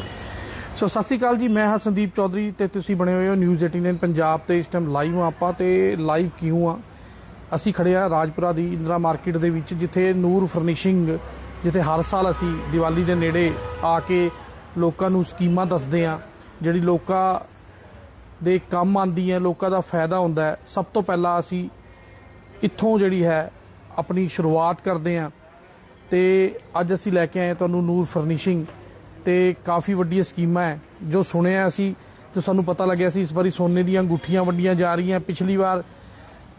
ਸੋ, ਸਤਿ ਸ਼੍ਰੀ ਅਕਾਲ ਜੀ, ਮੈਂ ਹਾਂ ਸੰਦੀਪ ਚੌਧਰੀ ਤੇ ਤੁਸੀਂ ਬਣੇ ਹੋਏ ਹੋ ਨਿਊਜ਼ 18 ਪੰਜਾਬ ਤੇ ਇਸ ਟਾਈਮ ਲਾਈਵ ਹਾਂ ਆਪਾਂ ਤੇ ਲਾਈਵ ਕਿਉਂ ਆ ਅਸੀਂ ਖੜੇ ਆ ਰਾਜਪੁਰਾ ਦੀ ਇੰਦਰਾ ਮਾਰਕੀਟ ਦੇ ਵਿੱਚ, ਜਿੱਥੇ ਨੂਰ ਫਰਨਿਸ਼ਿੰਗ ਜਿੱਥੇ ਹਰ ਸਾਲ ਅਸੀਂ ਦੀਵਾਲੀ ਦੇ ਨੇੜੇ ਆ ਕੇ ਲੋਕਾਂ ਨੂੰ ਸਕੀਮਾਂ ਦੱਸਦੇ ਆ ਜਿਹੜੀ ਲੋਕਾਂ ਦੇ ਕੰਮ ਆਉਂਦੀ ਹੈ, ਲੋਕਾਂ ਦਾ ਫਾਇਦਾ ਹੁੰਦਾ ਹੈ। ਸਭ ਤੋਂ ਪਹਿਲਾਂ ਅਸੀਂ ਇੱਥੋਂ ਜਿਹੜੀ ਹੈ ਆਪਣੀ ਸ਼ੁਰੂਆਤ ਕਰਦੇ ਆ ਤੇ ਅੱਜ ਅਸੀਂ ਲੈ ਕੇ ਆਏ ਤੁਹਾਨੂੰ ਨੂਰ ਫਰਨਿਸ਼ਿੰਗ ਤੇ ਕਾਫੀ ਵੱਡੀਆਂ ਸਕੀਮਾਂ ਹੈ, ਜੋ ਸੁਣਿਆ ਅਸੀਂ, ਜੋ ਸਾਨੂੰ ਪਤਾ ਲੱਗਿਆ ਸੀ, ਇਸ ਵਾਰੀ ਸੋਨੇ ਦੀਆਂ ਅੰਗੂਠੀਆਂ ਵੰਡੀਆਂ ਜਾ ਰਹੀਆਂ ਪਿਛਲੀ ਵਾਰ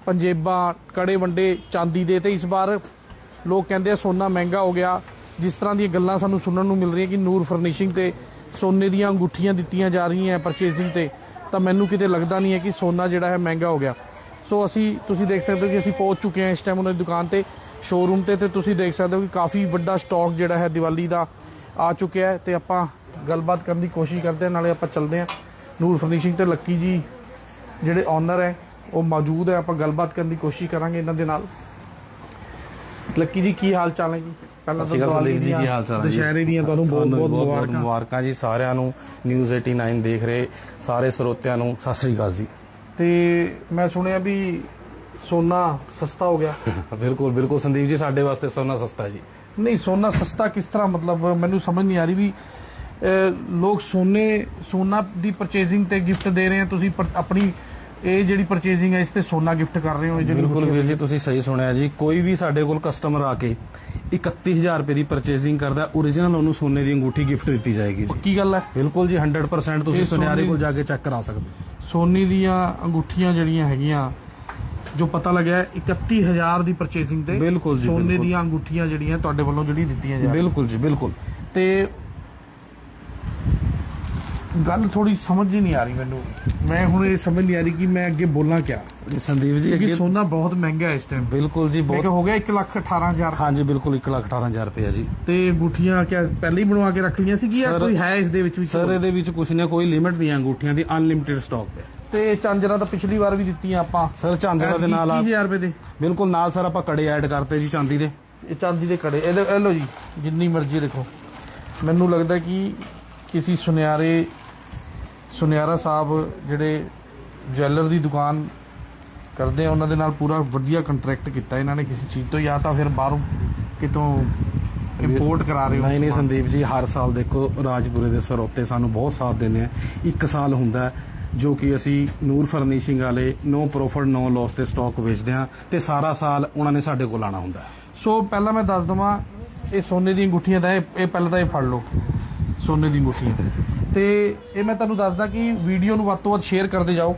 ਪੰਜੇਬਾਂ, ਕੜੇ ਵੰਡੇ ਚਾਂਦੀ ਦੇ ਤੇ ਇਸ ਵਾਰ ਲੋਕ ਕਹਿੰਦੇ ਆ ਸੋਨਾ ਮਹਿੰਗਾ ਹੋ ਗਿਆ। ਜਿਸ ਤਰ੍ਹਾਂ ਦੀਆਂ ਗੱਲਾਂ ਸਾਨੂੰ ਸੁਣਨ ਨੂੰ ਮਿਲ ਰਹੀਆਂ ਕਿ ਨੂਰ ਫਰਨਿਸ਼ਿੰਗ ਤੇ ਸੋਨੇ ਦੀਆਂ ਅੰਗੂਠੀਆਂ ਦਿੱਤੀਆਂ ਜਾ ਰਹੀਆਂ ਪਰਚੇਸਿੰਗ ਤੇ, ਤਾਂ ਮੈਨੂੰ ਕਿਤੇ ਲੱਗਦਾ ਨਹੀਂ ਹੈ ਕਿ ਸੋਨਾ ਜਿਹੜਾ ਹੈ ਮਹਿੰਗਾ ਹੋ ਗਿਆ। ਸੋ ਅਸੀਂ, ਤੁਸੀਂ ਦੇਖ ਸਕਦੇ ਹੋ ਕਿ ਅਸੀਂ ਪਹੁੰਚ ਚੁੱਕੇ ਹਾਂ ਇਸ ਟਾਈਮ ਉਹਨਾਂ ਦੀ ਦੁਕਾਨ ਤੇ ਸ਼ੋਰੂਮ ਤੇ ਤੇ ਤੁਸੀਂ ਦੇਖ ਸਕਦੇ ਹੋ ਕਿ ਕਾਫੀ ਵੱਡਾ ਸਟਾਕ ਜਿਹੜਾ ਹੈ ਦੀਵਾਲੀ ਦਾ ਆ ਚੁੱਕਿਆ ਹੈ ਤੇ ਆਪਾਂ ਗੱਲਬਾਤ ਕਰਨ ਦੀ ਕੋਸ਼ਿਸ਼ ਕਰਦੇ ਹਾਂ ਨਾਲੇ ਆਪਾਂ ਚੱਲਦੇ ਹਾਂ ਨੂਰ ਫਰਨਿਸ਼ਿੰਗ ਤੇ ਲੱਕੀ ਜੀ ਜਿਹੜੇ ਓਨਰ ਹੈ ਉਹ ਮੌਜੂਦ ਹੈ ਆਪਾਂ ਗੱਲਬਾਤ ਕਰਨ ਦੀ ਕੋਸ਼ਿਸ਼ ਕਰਾਂਗੇ ਇਹਨਾਂ ਦੇ ਨਾਲ। ਲੱਕੀ ਜੀ ਕੀ ਹਾਲ ਚਾਲ ਹੈ ਜੀ? ਪਹਿਲਾਂ ਅਕਾਲ ਸੰਦੀਪ ਜੀ, ਕੀ ਹਾਲ ਚਾਲ ਹੈ? ਦੁਸ਼ਹਿਰੇ ਦੀਆਂ ਤੁਹਾਨੂੰ ਬਹੁਤ ਬਹੁਤ ਮੁਬਾਰਕਾਂ। ਜੀ ਸਾਰਿਆਂ ਨੂੰ ਨਿਊਜ਼ 89 ਦੇਖ ਰਹੇ ਸਾਰੇ ਸਰੋਤਿਆਂ ਨੂੰ ਸਤਿ ਸ੍ਰੀ ਅਕਾਲ ਜੀ। ਤੇ ਮੈਂ ਸੁਣਿਆ ਵੀ ਸੋਨਾ ਸਸਤਾ ਹੋ ਗਿਆ। ਬਿਲਕੁਲ ਬਿਲਕੁਲ ਸੰਦੀਪ ਜੀ ਸਾਡੇ ਵਾਸਤੇ ਸੋਨਾ ਸਸਤਾ ਜੀ। ਨਹੀਂ ਸੋਨਾ ਸਸਤਾ ਕਿਸ ਤਰ੍ਹਾਂ? ਮਤਲਬ ਮੈਨੂੰ ਸਮਝ ਨਹੀਂ ਆ ਰਹੀ ਵੀ ਲੋਕ ਸੋਨੇ ਸੋਨਾ ਦੀ ਪਰਚੇਸਿੰਗ ਤੇ ਗਿਫਟ ਦੇ ਰਹੇ ਆ। ਤੁਸੀਂ ਆਪਣੀ ਇਹ ਜਿਹੜੀ ਪਰਚੇਸਿੰਗ ਹੈ ਇਸ ਤੇ ਸੋਨਾ ਗਿਫਟ ਕਰ ਰਹੇ ਹੋ ਇਹ ਜਿਹੜੀ ਬਿਲਕੁਲ ਵੀਰ ਜੀ ਤੁਸੀਂ ਸਹੀ ਸੁਣਿਆ ਜੀ। ਕੋਈ ਵੀ ਸਾਡੇ ਕੋਲ ਕਸਟਮਰ ਆ ਕੇ 31000 ਰੁਪਏ ਦੀ ਪਰਚੇਸਿੰਗ ਕਰਦਾ origignal ਉਹਨੂੰ ਸੋਨੇ ਦੀ ਅੰਗੂਠੀ ਗਿਫਟ ਦਿੱਤੀ ਜਾਏਗੀ ਜੀ। ਕੀ ਗੱਲ ਹੈ। ਬਿਲਕੁਲ ਜੀ 100% ਤੁਸੀਂ ਸੁਨਿਆਰੇ ਸੋਨੇ- ਕੋਲ ਜਾ ਕੇ ਚੈੱਕ ਕਰਾ ਸਕਦੇ। ਸੋਨੇ ਦੀਆਂ ਅੰਗੂਠੀਆਂ ਜਿਹੜੀਆਂ ਹੈਗੀਆਂ ਜੋ ਪਤਾ ਲੱਗਿਆ ਹੈ, 31000 ਦੀ ਪਰਚੇਸਿੰਗ ਤੇ ਬਿਲਕੁਲ ਜੀ, ਸੋਨੇ। ਦੀਆਂ ਅੰਗੂਠੀਆਂ ਜਿਹੜੀਆਂ ਤੁਹਾਡੇ ਵੱਲੋਂ ਜਿਹੜੀ ਦਿੱਤੀਆਂ ਜਾ ਬਿਲਕੁਲ ਜੀ ਬਿਲਕੁਲ। ਤੇ ਗੱਲ ਥੋੜੀ ਸਮਝ ਹੀ ਨਹੀਂ ਆ ਰਹੀ ਮੈਨੂੰ। ਮੈਂ ਹੁਣ ਇਹ ਸਮਝ ਨਹੀਂ ਆ ਰਹੀ ਕਿ ਮੈਂ ਅੱਗੇ ਬੋਲਾਂ ਕਿਆ। ਸੰਦੀਪ ਜੀ ਅੱਗੇ ਸੋਨਾ ਬਹੁਤ ਮਹਿੰਗਾ ਹੈ ਇਸ ਟਾਈਮ ਬਿਲਕੁਲ ਜੀ ਬਹੁਤ ਹੋ ਗਿਆ 1 ਲੱਖ 18000 ਹਾਂਜੀ ਬਿਲਕੁਲ 118000 ਰੁਪਏ ਜੀ। ਤੇ ਅੰਗੂਠੀਆਂ ਕਿਆ ਪਹਿਲਾਂ ਹੀ ਬਣਵਾ ਕੇ ਰੱਖ ਲਈਆਂ ਸੀ ਕਿ ਕੋਈ ਹੈ ਇਸ ਦੇ ਵਿੱਚ ਵੀ ਸਰ ਇਹਦੇ ਵਿੱਚ ਕੁਝ ਨਾ ਕੋਈ ਲਿਮਿਟ ਨਹੀਂ ਹੈ ਅੰਗੂਠੀਆਂ ਦੀ ਅਨਲਿਮਿਟਿਡ ਸਟਾਕ ਹੈ। ਤੇ ਚਾਂਜਰਾ ਤਾਂ ਪਿਛਲੀ ਵਾਰ ਵੀ ਦਿੱਤੀਆਂ ਆਪਾਂ। ਸਰ ਚਾਂਦਰਾ ਦੇ ਨਾਲ ਆ 20000 ਰੁਪਏ ਦੇ। ਬਿਲਕੁਲ ਨਾਲ ਸਰ ਆਪਾਂ ਕੜੇ ਐਡ ਕਰਤੇ ਜੀ ਚਾਂਦੀ ਦੇ। ਇਹ ਚਾਂਦੀ ਦੇ ਕੜੇ। ਇਹ ਲਓ ਜੀ ਜਿੰਨੀ ਮਰਜ਼ੀ ਦੇਖੋ। ਮੈਨੂੰ ਲੱਗਦਾ ਕਿ ਕਿਸੇ ਸੁਨਿਆਰੇ ਸੁਨਿਆਰਾ ਸਾਹਿਬ ਜਿਹੜੇ ਜਵੈਲਰ ਦੀ ਦੁਕਾਨ ਕਰਦੇ ਆ ਉਹਨਾਂ ਦੇ ਨਾਲ ਪੂਰਾ ਵਧੀਆ ਕੰਟਰੈਕਟ ਕੀਤਾ ਇਹਨਾਂ ਨੇ ਕਿਸੇ ਚੀਜ਼ ਤੋਂ। ਜਾਂ ਤਾਂ ਫਿਰ ਬਾਹਰੋਂ ਕਿਤੋਂ ਇੰਪੋਰਟ ਕਰਾ ਰਹੇ ਹੋ ਨਹੀਂ ਨਹੀਂ। ਸੰਦੀਪ ਜੀ ਹਰ ਸਾਲ ਦੇਖੋ ਰਾਜਪੁਰੇ ਦੇ ਸਰੋਤੇ ਸਾਨੂੰ ਬਹੁਤ ਸਾਥ ਦਿੰਦੇ ਆ। ਇੱਕ ਸਾਲ ਹੁੰਦਾ ਹੈ। ਜੋ ਕਿ ਅਸੀਂ ਨੂਰ ਫਰਨੀਸ਼ਿੰਗ ਵਾਲੇ ਨੋ ਪ੍ਰੋਫਿਟ ਨੋ ਲਾਸ ਤੇ ਸਟਾਕ ਵੇਚਦੇ ਆ ਤੇ ਸਾਰਾ ਸਾਲ ਉਹਨਾਂ ਨੇ ਸਾਡੇ ਕੋਲ ਆਣਾ ਹੁੰਦਾ ਸੋ ਪਹਿਲਾਂ ਮੈਂ ਦੱਸ ਦਵਾਂ ਇਹ ਸੋਨੇ ਦੀਆਂ ਅੰਗੂਠੀਆਂ ਦਾ ਇਹ ਇਹ ਪਹਿਲਾਂ ਤਾਂ ਇਹ ਫੜ ਲਓ ਸੋਨੇ ਦੀ ਅੰਗੂਠੀਆਂ। ਤੇ ਇਹ ਮੈਂ ਤੁਹਾਨੂੰ ਦੱਸਦਾ ਕਿ ਵੀਡੀਓ ਨੂੰ ਵੱਧ ਤੋਂ ਵੱਧ ਸ਼ੇਅਰ ਕਰਦੇ ਜਾਓ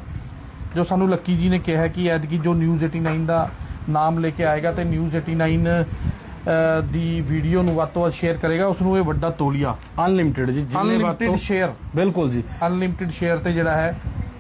ਜੋ ਸਾਨੂੰ ਲੱਕੀ ਜੀ ਨੇ ਕਿਹਾ ਕਿ ਐਤਕੀ ਜੋ ਨਿਊਜ਼ 89 ਦਾ ਨਾਮ ਲੈ ਕੇ ਆਏਗਾ ਤੇ ਨਿਊਜ਼ 89 ਅਹ, ਦੀ ਵੀਡੀਓ ਨੂੰ ਵੱਧ ਤੋਂ ਵੱਧ ਸ਼ੇਅਰ ਕਰੇਗਾ ਉਸ ਨੂੰ ਇਹ ਵੱਡਾ ਤੋਲੀਆ। ਅਨਲਿਮਿਟਿਡ ਜੀ ਜਿੰਨੇ ਅਨਲਿਮਿਟਿਡ ਵਾਟੋ ਸ਼ੇਅਰ ਬਿਲਕੁਲ ਜੀ। ਅਨਲਿਮਿਟਿਡ ਸ਼ੇਅਰ ਤੇ ਜਿਹੜਾ ਹੈ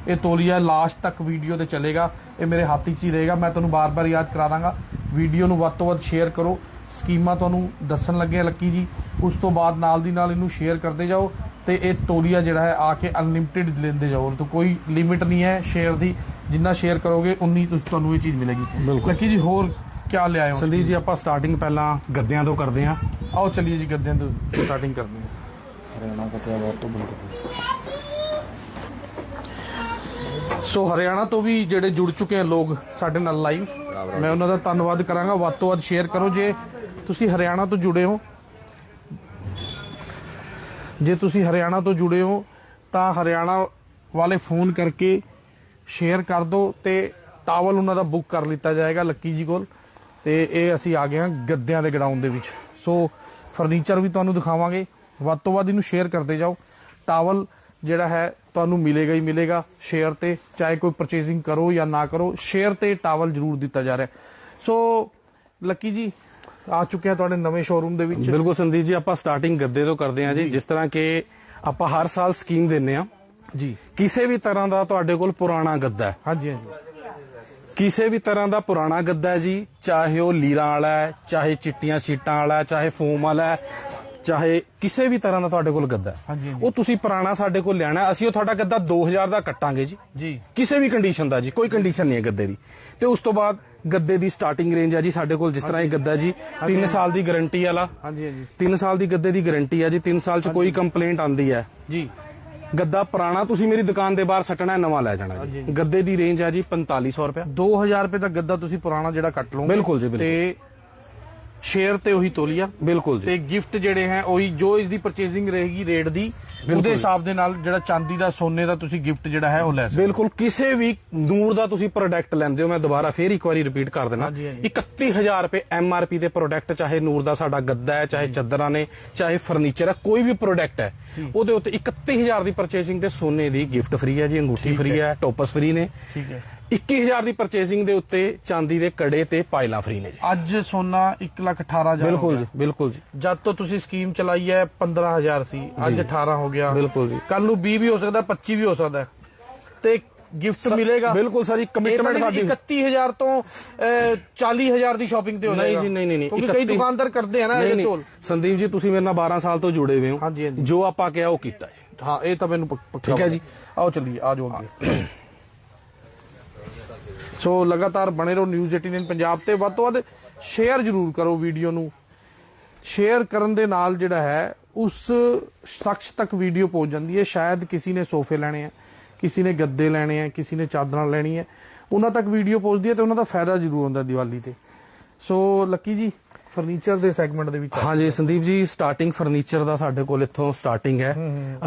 ਇਹ ਤੋਲੀਆ ਲਾਸਟ ਤੱਕ ਵੀਡੀਓ ਤੇ ਚੱਲੇਗਾ। ਇਹ ਮੇਰੇ ਹੱਥ 'ਚ ਹੀ ਰਹੇਗਾ ਮੈਂ ਤੁਹਾਨੂੰ ਬਾਰ-ਬਾਰ ਯਾਦ ਕਰਾ ਦਾਂਗਾ। ਵੀਡੀਓ ਨੂੰ ਵੱਧ ਤੋਂ ਵੱਧ ਸ਼ੇਅਰ ਕਰੋ। ਸਕੀਮਾਂ ਤੁਹਾਨੂੰ ਦੱਸਣ ਲੱਗੇ ਲੱਕੀ ਜੀ। ਉਸ ਤੋਂ ਬਾਅਦ ਨਾਲ ਦੀ ਨਾਲ ਇਹਨੂੰ ਸ਼ੇਅਰ ਕਰਦੇ ਜਾਓ ਤੇ ਇਹ ਤੋਲੀਆ ਜਿਹੜਾ ਹੈ ਆ ਕੇ ਅਨਲਿਮਿਟਿਡ ਲੈਂਦੇ ਜਾਓ। ਤਾਂ ਕੋਈ ਲਿਮਿਟ ਨਹੀਂ ਹੈ ਸ਼ੇਅਰ ਦੀ। ਜਿੰਨਾ ਸ਼ੇਅਰ ਕਰੋਗੇ ਉਨੀ ਤੁਹਾਨੂੰ ਇਹ ਚੀਜ਼ ਮਿਲੇਗੀ। ਲੱਕੀ ਜੀ ਹੋਰ ਕੀ ਲਿਆਏ ਹੋ ਸੰਦੀਪ ਜੀ ਆਪਾਂ ਸਟਾਰਟਿੰਗ ਪਹਿਲਾਂ ਗੱਦਿਆਂ ਤੋਂ ਕਰਦੇ ਆ ਆਓ ਚਲਿਏ ਜੀ ਗੱਦਿਆਂ ਤੋਂ ਸਟਾਰਟਿੰਗ ਕਰਦੇ ਹਾਂ। ਹਰਿਆਣਾ ਬਹੁਤ ਤੋਂ ਬਿਲਕੁਲ ਸੋ ਹਰਿਆਣਾ ਤੋਂ ਵੀ ਜਿਹੜੇ ਜੁੜ ਚੁੱਕੇ ਆ ਲੋਕ ਸਾਡੇ ਨਾਲ ਲਾਈਵ ਮੈਂ ਉਹਨਾਂ ਦਾ ਧੰਨਵਾਦ ਕਰਾਂਗਾ। ਵੱਧ ਤੋਂ ਵੱਧ ਸ਼ੇਅਰ ਕਰੋ ਜੇ ਤੁਸੀਂ ਹਰਿਆਣਾ ਤੋਂ ਜੁੜੇ ਹੋ। ਜੇ ਤੁਸੀਂ ਹਰਿਆਣਾ ਤੋਂ ਜੁੜੇ ਹੋ ਤਾਂ ਹਰਿਆਣਾ ਵਾਲੇ ਫੋਨ ਕਰਕੇ ਸ਼ੇਅਰ ਕਰ ਦਿਓ ਤੇ ਟਾਵਲ ਉਹਨਾਂ ਦਾ ਬੁੱਕ ਕਰ ਲਿੱਤਾ ਜਾਏਗਾ ਲੱਕੀ ਜੀ ਕੋਲ। ਤੇ ਇਹ ਅਸੀਂ ਆ ਗਏ ਹਾਂ ਗੱਦਿਆਂ ਦੇ ਗਰਾਊਂਡ ਦੇ ਵਿੱਚ। ਸੋ ਫਰਨੀਚਰ ਵੀ ਤੁਹਾਨੂੰ ਦਿਖਾਵਾਂਗੇ। ਵੱਧ ਤੋਂ ਵੱਧ ਇਹਨੂੰ ਸ਼ੇਅਰ ਕਰਦੇ ਜਾਓ। ਟਾਵਲ ਜਿਹੜਾ ਹੈ ਤੁਹਾਨੂੰ ਮਿਲੇਗਾ ਹੀ ਮਿਲੇਗਾ। ਸ਼ੇਅਰ ਤੇ ਚਾਹੇ ਕੋਈ ਪਰਚੇਸਿੰਗ ਕਰੋ ਜਾਂ ਨਾ ਕਰੋ ਸ਼ੇਅਰ ਤੇ ਟਾਵਲ ਜ਼ਰੂਰ ਦਿੱਤਾ ਜਾ ਰਿਹਾ। ਸੋ ਲੱਕੀ ਜੀ ਆ ਚੁੱਕੇ ਆ ਤੁਹਾਡੇ ਨਵੇਂ ਸ਼ੋਰੂਮ ਦੇ ਵਿੱਚ। ਬਿਲਕੁਲ ਸੰਦੀਪ ਜੀ ਆਪਾਂ ਸਟਾਰਟਿੰਗ ਗੱਦੇ ਤੋਂ ਕਰਦੇ ਆ ਜੀ। ਜਿਸ ਤਰ੍ਹਾਂ ਕਿ ਆਪਾਂ ਹਰ ਸਾਲ ਸਕੀਮ ਦਿੰਨੇ ਆ ਜੀ। ਕਿਸੇ ਵੀ ਤਰ੍ਹਾਂ ਦਾ ਤੁਹਾਡੇ ਕੋਲ ਪੁਰਾਣਾ ਗੱਦਾ ਹੈ। ਹਾਂਜੀ ਹਾਂਜੀ। ਕਿਸੇ ਵੀ ਤਰ੍ਹਾਂ ਦਾ ਪੁਰਾਣਾ ਗੱਦਾ ਜੀ ਚਾਹੇ ਉਹ ਲੀਰਾਂ ਵਾਲਾ ਹੈ ਚਾਹੇ ਚਿੱਟੀਆਂ ਸ਼ੀਟਾਂ ਵਾਲਾ ਹੈ ਚਾਹੇ ਫੋਮ ਵਾਲਾ ਹੈ ਚਾਹੇ ਕਿਸੇ ਵੀ ਤਰ੍ਹਾਂ ਦਾ ਤੁਹਾਡੇ ਕੋਲ ਗੱਦਾ ਹੈ, ਹਾਂਜੀ, ਹਾਂਜੀ। ਉਹ ਤੁਸੀਂ ਪੁਰਾਣਾ ਸਾਡੇ ਕੋਲ ਲਿਆਣਾ ਹੈ, ਅਸੀਂ ਉਹ ਤੁਹਾਡਾ ਗੱਦਾ 2000 ਦਾ ਕੱਟਾਂਗੇ ਜੀ। ਜੀ। ਕਿਸੇ ਵੀ ਕੰਡੀਸ਼ਨ ਦਾ ਜੀ ਕੋਈ ਕੰਡੀਸ਼ਨ ਨਹੀਂ ਹੈ ਗੱਦੇ ਦੀ। ਤੇ ਉਸ ਤੋਂ ਬਾਅਦ ਗੱਦੇ ਦੀ ਸਟਾਰਟਿੰਗ ਰੇਂਜ ਹੈ ਜੀ ਸਾਡੇ ਕੋਲ ਜਿਸ ਤਰ੍ਹਾਂ ਇਹ ਗੱਦਾ ਜੀ 3 ਸਾਲ ਦੀ ਗਾਰੰਟੀ ਵਾਲਾ। ਹਾਂਜੀ ਹਾਂਜੀ। 3 ਸਾਲ ਦੀ ਗੱਦੇ ਦੀ ਗਾਰੰਟੀ ਹੈ ਜੀ 3 ਸਾਲ ਚ ਕੋਈ ਕੰਪਲੇਂਟ ਆਂਦੀ ਹੈ। ਜੀ। ਗੱਦਾ ਪੁਰਾਣਾ ਤੁਸੀਂ ਮੇਰੀ ਦੁਕਾਨ ਦੇ ਬਾਹਰ ਸੱਟਣਾ ਹੈ, ਨਵਾਂ ਲੈ ਜਾਣਾ ਜੀ। ਗੱਦੇ ਦੀ ਰੇਂਜ ਹੈ ਜੀ 4500 ਰੁਪਏ 2000 ਰੁਪਏ ਦਾ ਗੱਦਾ ਤੁਸੀਂ ਪੁਰਾਣਾ ਜਿਹੜਾ ਕੱਟ ਲਓਗੇ ਬਿਲਕੁਲ ਜੀ, ਬਿਲਕੁਲ। ਤੇ ਸ਼ੇਅਰ ਤੇ ਉਹੀ ਤੋਲੀਆ। ਬਿਲਕੁਲ ਜੀ। ਤੇ ਗਿਫਟ ਜਿਹੜੇ ਹੈ ਉਹੀ ਜੋ ਇਸ ਦੀ ਪਰਚੇਸਿੰਗ ਰਹੇਗੀ ਰੇਟ ਦੀ ਉਹਦੇ ਹਿਸਾਬ ਦੇ ਨਾਲ ਜਿਹੜਾ ਚਾਂਦੀ ਦਾ ਸੋਨੇ ਦਾ ਤੁਸੀਂ ਗਿਫਟ ਜਿਹੜਾ ਹੈ ਉਹ ਲੈ ਸਕਦੇ ਬਿਲਕੁਲ ਕਿਸੇ ਵੀ ਨੂਰ ਦਾ ਤੁਸੀਂ ਪ੍ਰੋਡਕਟ ਲੈਂਦੇ ਹੋ ਮੈਂ ਦੁਬਾਰਾ ਫੇਰ ਇੱਕ ਵਾਰੀ ਰਿਪੀਟ ਕਰ ਦੇਣਾ ਹਾਂਜੀ, ਹਾਂਜੀ। 31000 ਰੁਪਏ ਐਮਆਰਪੀ ਦੇ ਪ੍ਰੋਡਕਟ ਚਾਹੇ ਨੂਰ ਦਾ ਸਾਡਾ ਗੱਦਾ ਹੈ ਚਾਹੇ ਚੱਦਰਾਂ ਨੇ ਚਾਹੇ ਫਰਨੀਚਰ ਹੈ ਕੋਈ ਵੀ ਪ੍ਰੋਡਕਟ ਹੈ ਉਹਦੇ ਉੱਤੇ 31000 ਦੀ ਪਰਚੇਸਿੰਗ ਤੇ ਸੋਨੇ ਦੀ ਗਿਫਟ ਫ੍ਰੀ ਹੈ ਜੀ ਅੰਗੂਠੀ ਫ੍ਰੀ ਹੈ। ਟੋਪਸ ਫ੍ਰੀ ਨੇ। ਠੀਕ ਹੈ। 21000 ਦੀ ਪਰਚੇਸਿੰਗ ਦੇ ਉੱਤੇ ਚਾਂਦੀ ਦੇ ਕੜੇ ਤੇ ਪਾਇਲਾਂ ਫ੍ਰੀ ਨੇ ਜੀ। ਅੱਜ ਸੋਨਾ 118000 ਬਿਲਕੁਲ ਜੀ ਬਿਲਕੁਲ ਜੀ। ਜਦ ਤੋਂ ਤੁਸੀਂ ਸਕੀਮ ਚਲਾਈ ਹੈ 15000 ਸੀ ਅੱਜ 18 ਹੋ ਗਿਆ। ਬਿਲਕੁਲ ਜੀ। ਕੱਲ ਨੂੰ 20 ਵੀ ਹੋ ਸਕਦਾ 25 ਵੀ ਹੋ ਸਕਦਾ। ਤੇ ਗਿਫਟ ਮਿਲੇਗਾ। ਬਿਲਕੁਲ ਸਰ ਇੱਕ ਕਮਿਟਮੈਂਟ ਸਾਡੀ। 31000 ਤੋਂ ਅਹ, 40000 ਦੀ ਸ਼ਾਪਿੰਗ ਤੇ ਹੋ ਨਹੀਂ ਜਾਏਗਾ। ਜੀ ਨਹੀਂ ਨਹੀਂ ਨਹੀਂ ਕਿਉਂਕਿ ਕਈ 31 ਦੁਕਾਨਦਾਰ ਕਰਦੇ ਆ ਨਾ ਨਹੀਂ ਇਹ ਨਹੀਂ। ਝੋਲ। ਸੰਦੀਪ ਜੀ ਤੁਸੀਂ ਮੇਰੇ ਨਾਲ 12 ਸਾਲ ਤੋਂ ਜੁੜੇ ਹੋਏ ਹੋ। ਜੋ ਆਪਾਂ ਕਿਹਾ ਉਹ ਕੀਤਾ ਜੀ। ਹਾਂ ਇਹ ਤਾਂ ਮੈਨੂੰ ਪੱਕ- ਠੀਕ ਹੈ ਜੀ। ਆਓ ਚੱਲੀਏ ਆ ਜਾਓ ਅੱਗੇ। ਸੋ ਲਗਾਤਾਰ ਬਣੇ ਰਹੋ ਨਿਊਜ਼ 18 ਪੰਜਾਬ ਤੇ। ਵੱਧ ਤੋਂ ਵੱਧ ਸ਼ੇਅਰ ਜ਼ਰੂਰ ਕਰੋ ਵੀਡੀਓ ਨੂੰ। ਸ਼ੇਅਰ ਕਰਨ ਦੇ ਨਾਲ ਜਿਹੜਾ ਹੈ ਉਸ ਸ਼ਖਸ ਤੱਕ ਵੀਡੀਓ ਪਹੁੰਚ ਜਾਂਦੀ ਹੈ। ਸ਼ਾਇਦ ਕਿਸੇ ਨੇ ਸੋਫੇ ਲੈਣੇ ਆ ਕਿਸੇ ਨੇ ਗੱਦੇ ਲੈਣੇ ਆ ਕਿਸੇ ਨੇ ਚਾਦਰਾਂ ਲੈਣੀ ਹੈ ਉਹਨਾਂ ਤੱਕ ਵੀਡੀਓ ਪਹੁੰਚਦੀ ਹੈ ਤੇ ਉਹਨਾਂ ਦਾ ਫਾਇਦਾ ਜ਼ਰੂਰ ਹੁੰਦਾ ਦੀਵਾਲੀ ਤੇ। ਸੋ ਲੱਕੀ ਜੀ ਫਰਨੀਚਰ ਦੇ ਸੈਗਮੈਂਟ ਦੇ ਵਿੱਚ ਹਾਂਜੀ ਸੰਦੀਪ ਜੀ ਸਟਾਰਟਿੰਗ ਫਰਨੀਚਰ ਦਾ ਸਾਡੇ ਕੋਲ ਇੱਥੋਂ ਸਟਾਰਟਿੰਗ ਹੈ।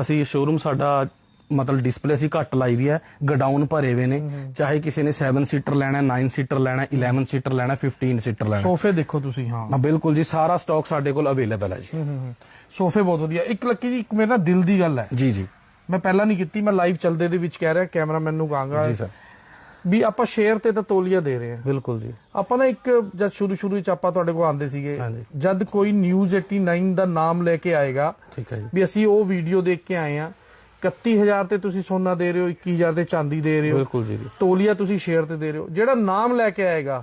ਅਸੀਂ ਸ਼ੋਰੂਮ ਸਾਡਾ ਮਤਲਬ ਡਿਸਪਲੇ ਅਸੀਂ ਘੱਟ ਲਾਈ ਦੀ ਹੈ ਗਡਾਊਨ ਭਰੇ ਹੋਏ ਨੇ। ਚਾਹੇ ਕਿਸੇ ਨੇ 7 ਸੀਟਰ ਲੈਣਾ 9 ਸੀਟਰ ਲੈਣਾ 11 ਸੀਟਰ ਲੈਣਾ 15 ਸੀਟਰ ਲੈਣਾ। ਸੋਫੇ ਦੇਖੋ ਤੁਸੀਂ ਹਾਂ। ਹਾਂ ਬਿਲਕੁਲ ਜੀ ਸਾਰਾ ਸਟਾਕ ਸਾਡੇ ਕੋਲ ਅਵੇਲੇਬਲ ਹੈ ਜੀ। ਸੋਫੇ ਬਹੁਤ ਵਧੀਆ। ਇੱਕ ਲੱਕੀ ਜੀ ਇੱਕ ਮੇਰੇ ਨਾਲ ਦਿਲ ਦੀ ਗੱਲ ਹੈ। ਜੀ ਜੀ। ਮੈਂ ਪਹਿਲਾਂ ਨਹੀਂ ਕੀਤੀ ਮੈਂ ਲਾਈਵ ਚੱਲਦੇ ਦੇ ਵਿੱਚ ਕਹਿ ਰਿਹਾ ਕੈਮਰਾਮੈਨ ਨੂੰ ਕਹਾਂਗਾ ਜੀ ਸਰ ਵੀ ਆਪਾਂ ਸ਼ੇਅਰ ਤੇ ਤਾਂ ਤੋਲੀਆ ਦੇ ਰਹੇ ਹਾਂ। ਬਿਲਕੁਲ ਜੀ। ਆਪਾਂ ਨਾ ਇੱਕ ਜਦ ਸ਼ੁਰੂ ਸ਼ੁਰੂ ਵਿੱਚ ਆਪਾਂ ਤੁਹਾਡੇ ਕੋਲ ਆਉਂਦੇ ਸੀਗੇ। ਜਦ ਕੋਈ ਨਿਊਜ਼ 89 ਦਾ ਨਾਮ ਲੈ ਕੇ ਆਏਗਾ ਠੀਕ ਹੈ ਜੀ। ਵੀ ਅਸੀਂ ਉਹ ਵੀਡੀਓ ਦੇਖ ਕੇ ਆਏ ਆ 31000 ਤੇ ਤੁਸੀਂ ਸੋਨਾ ਦੇ ਰਹੇ ਹੋ 21000 ਤੇ ਚਾਂਦੀ ਦੇ ਰਹੇ ਹੋ। ਬਿਲਕੁਲ ਜੀ। ਤੋਲੀਆ ਤੁਸੀਂ ਸ਼ੇਅਰ ਤੇ ਦੇ ਰਹੇ ਹੋ। ਜਿਹੜਾ ਨਾਮ ਲੈ ਕੇ ਆਏਗਾ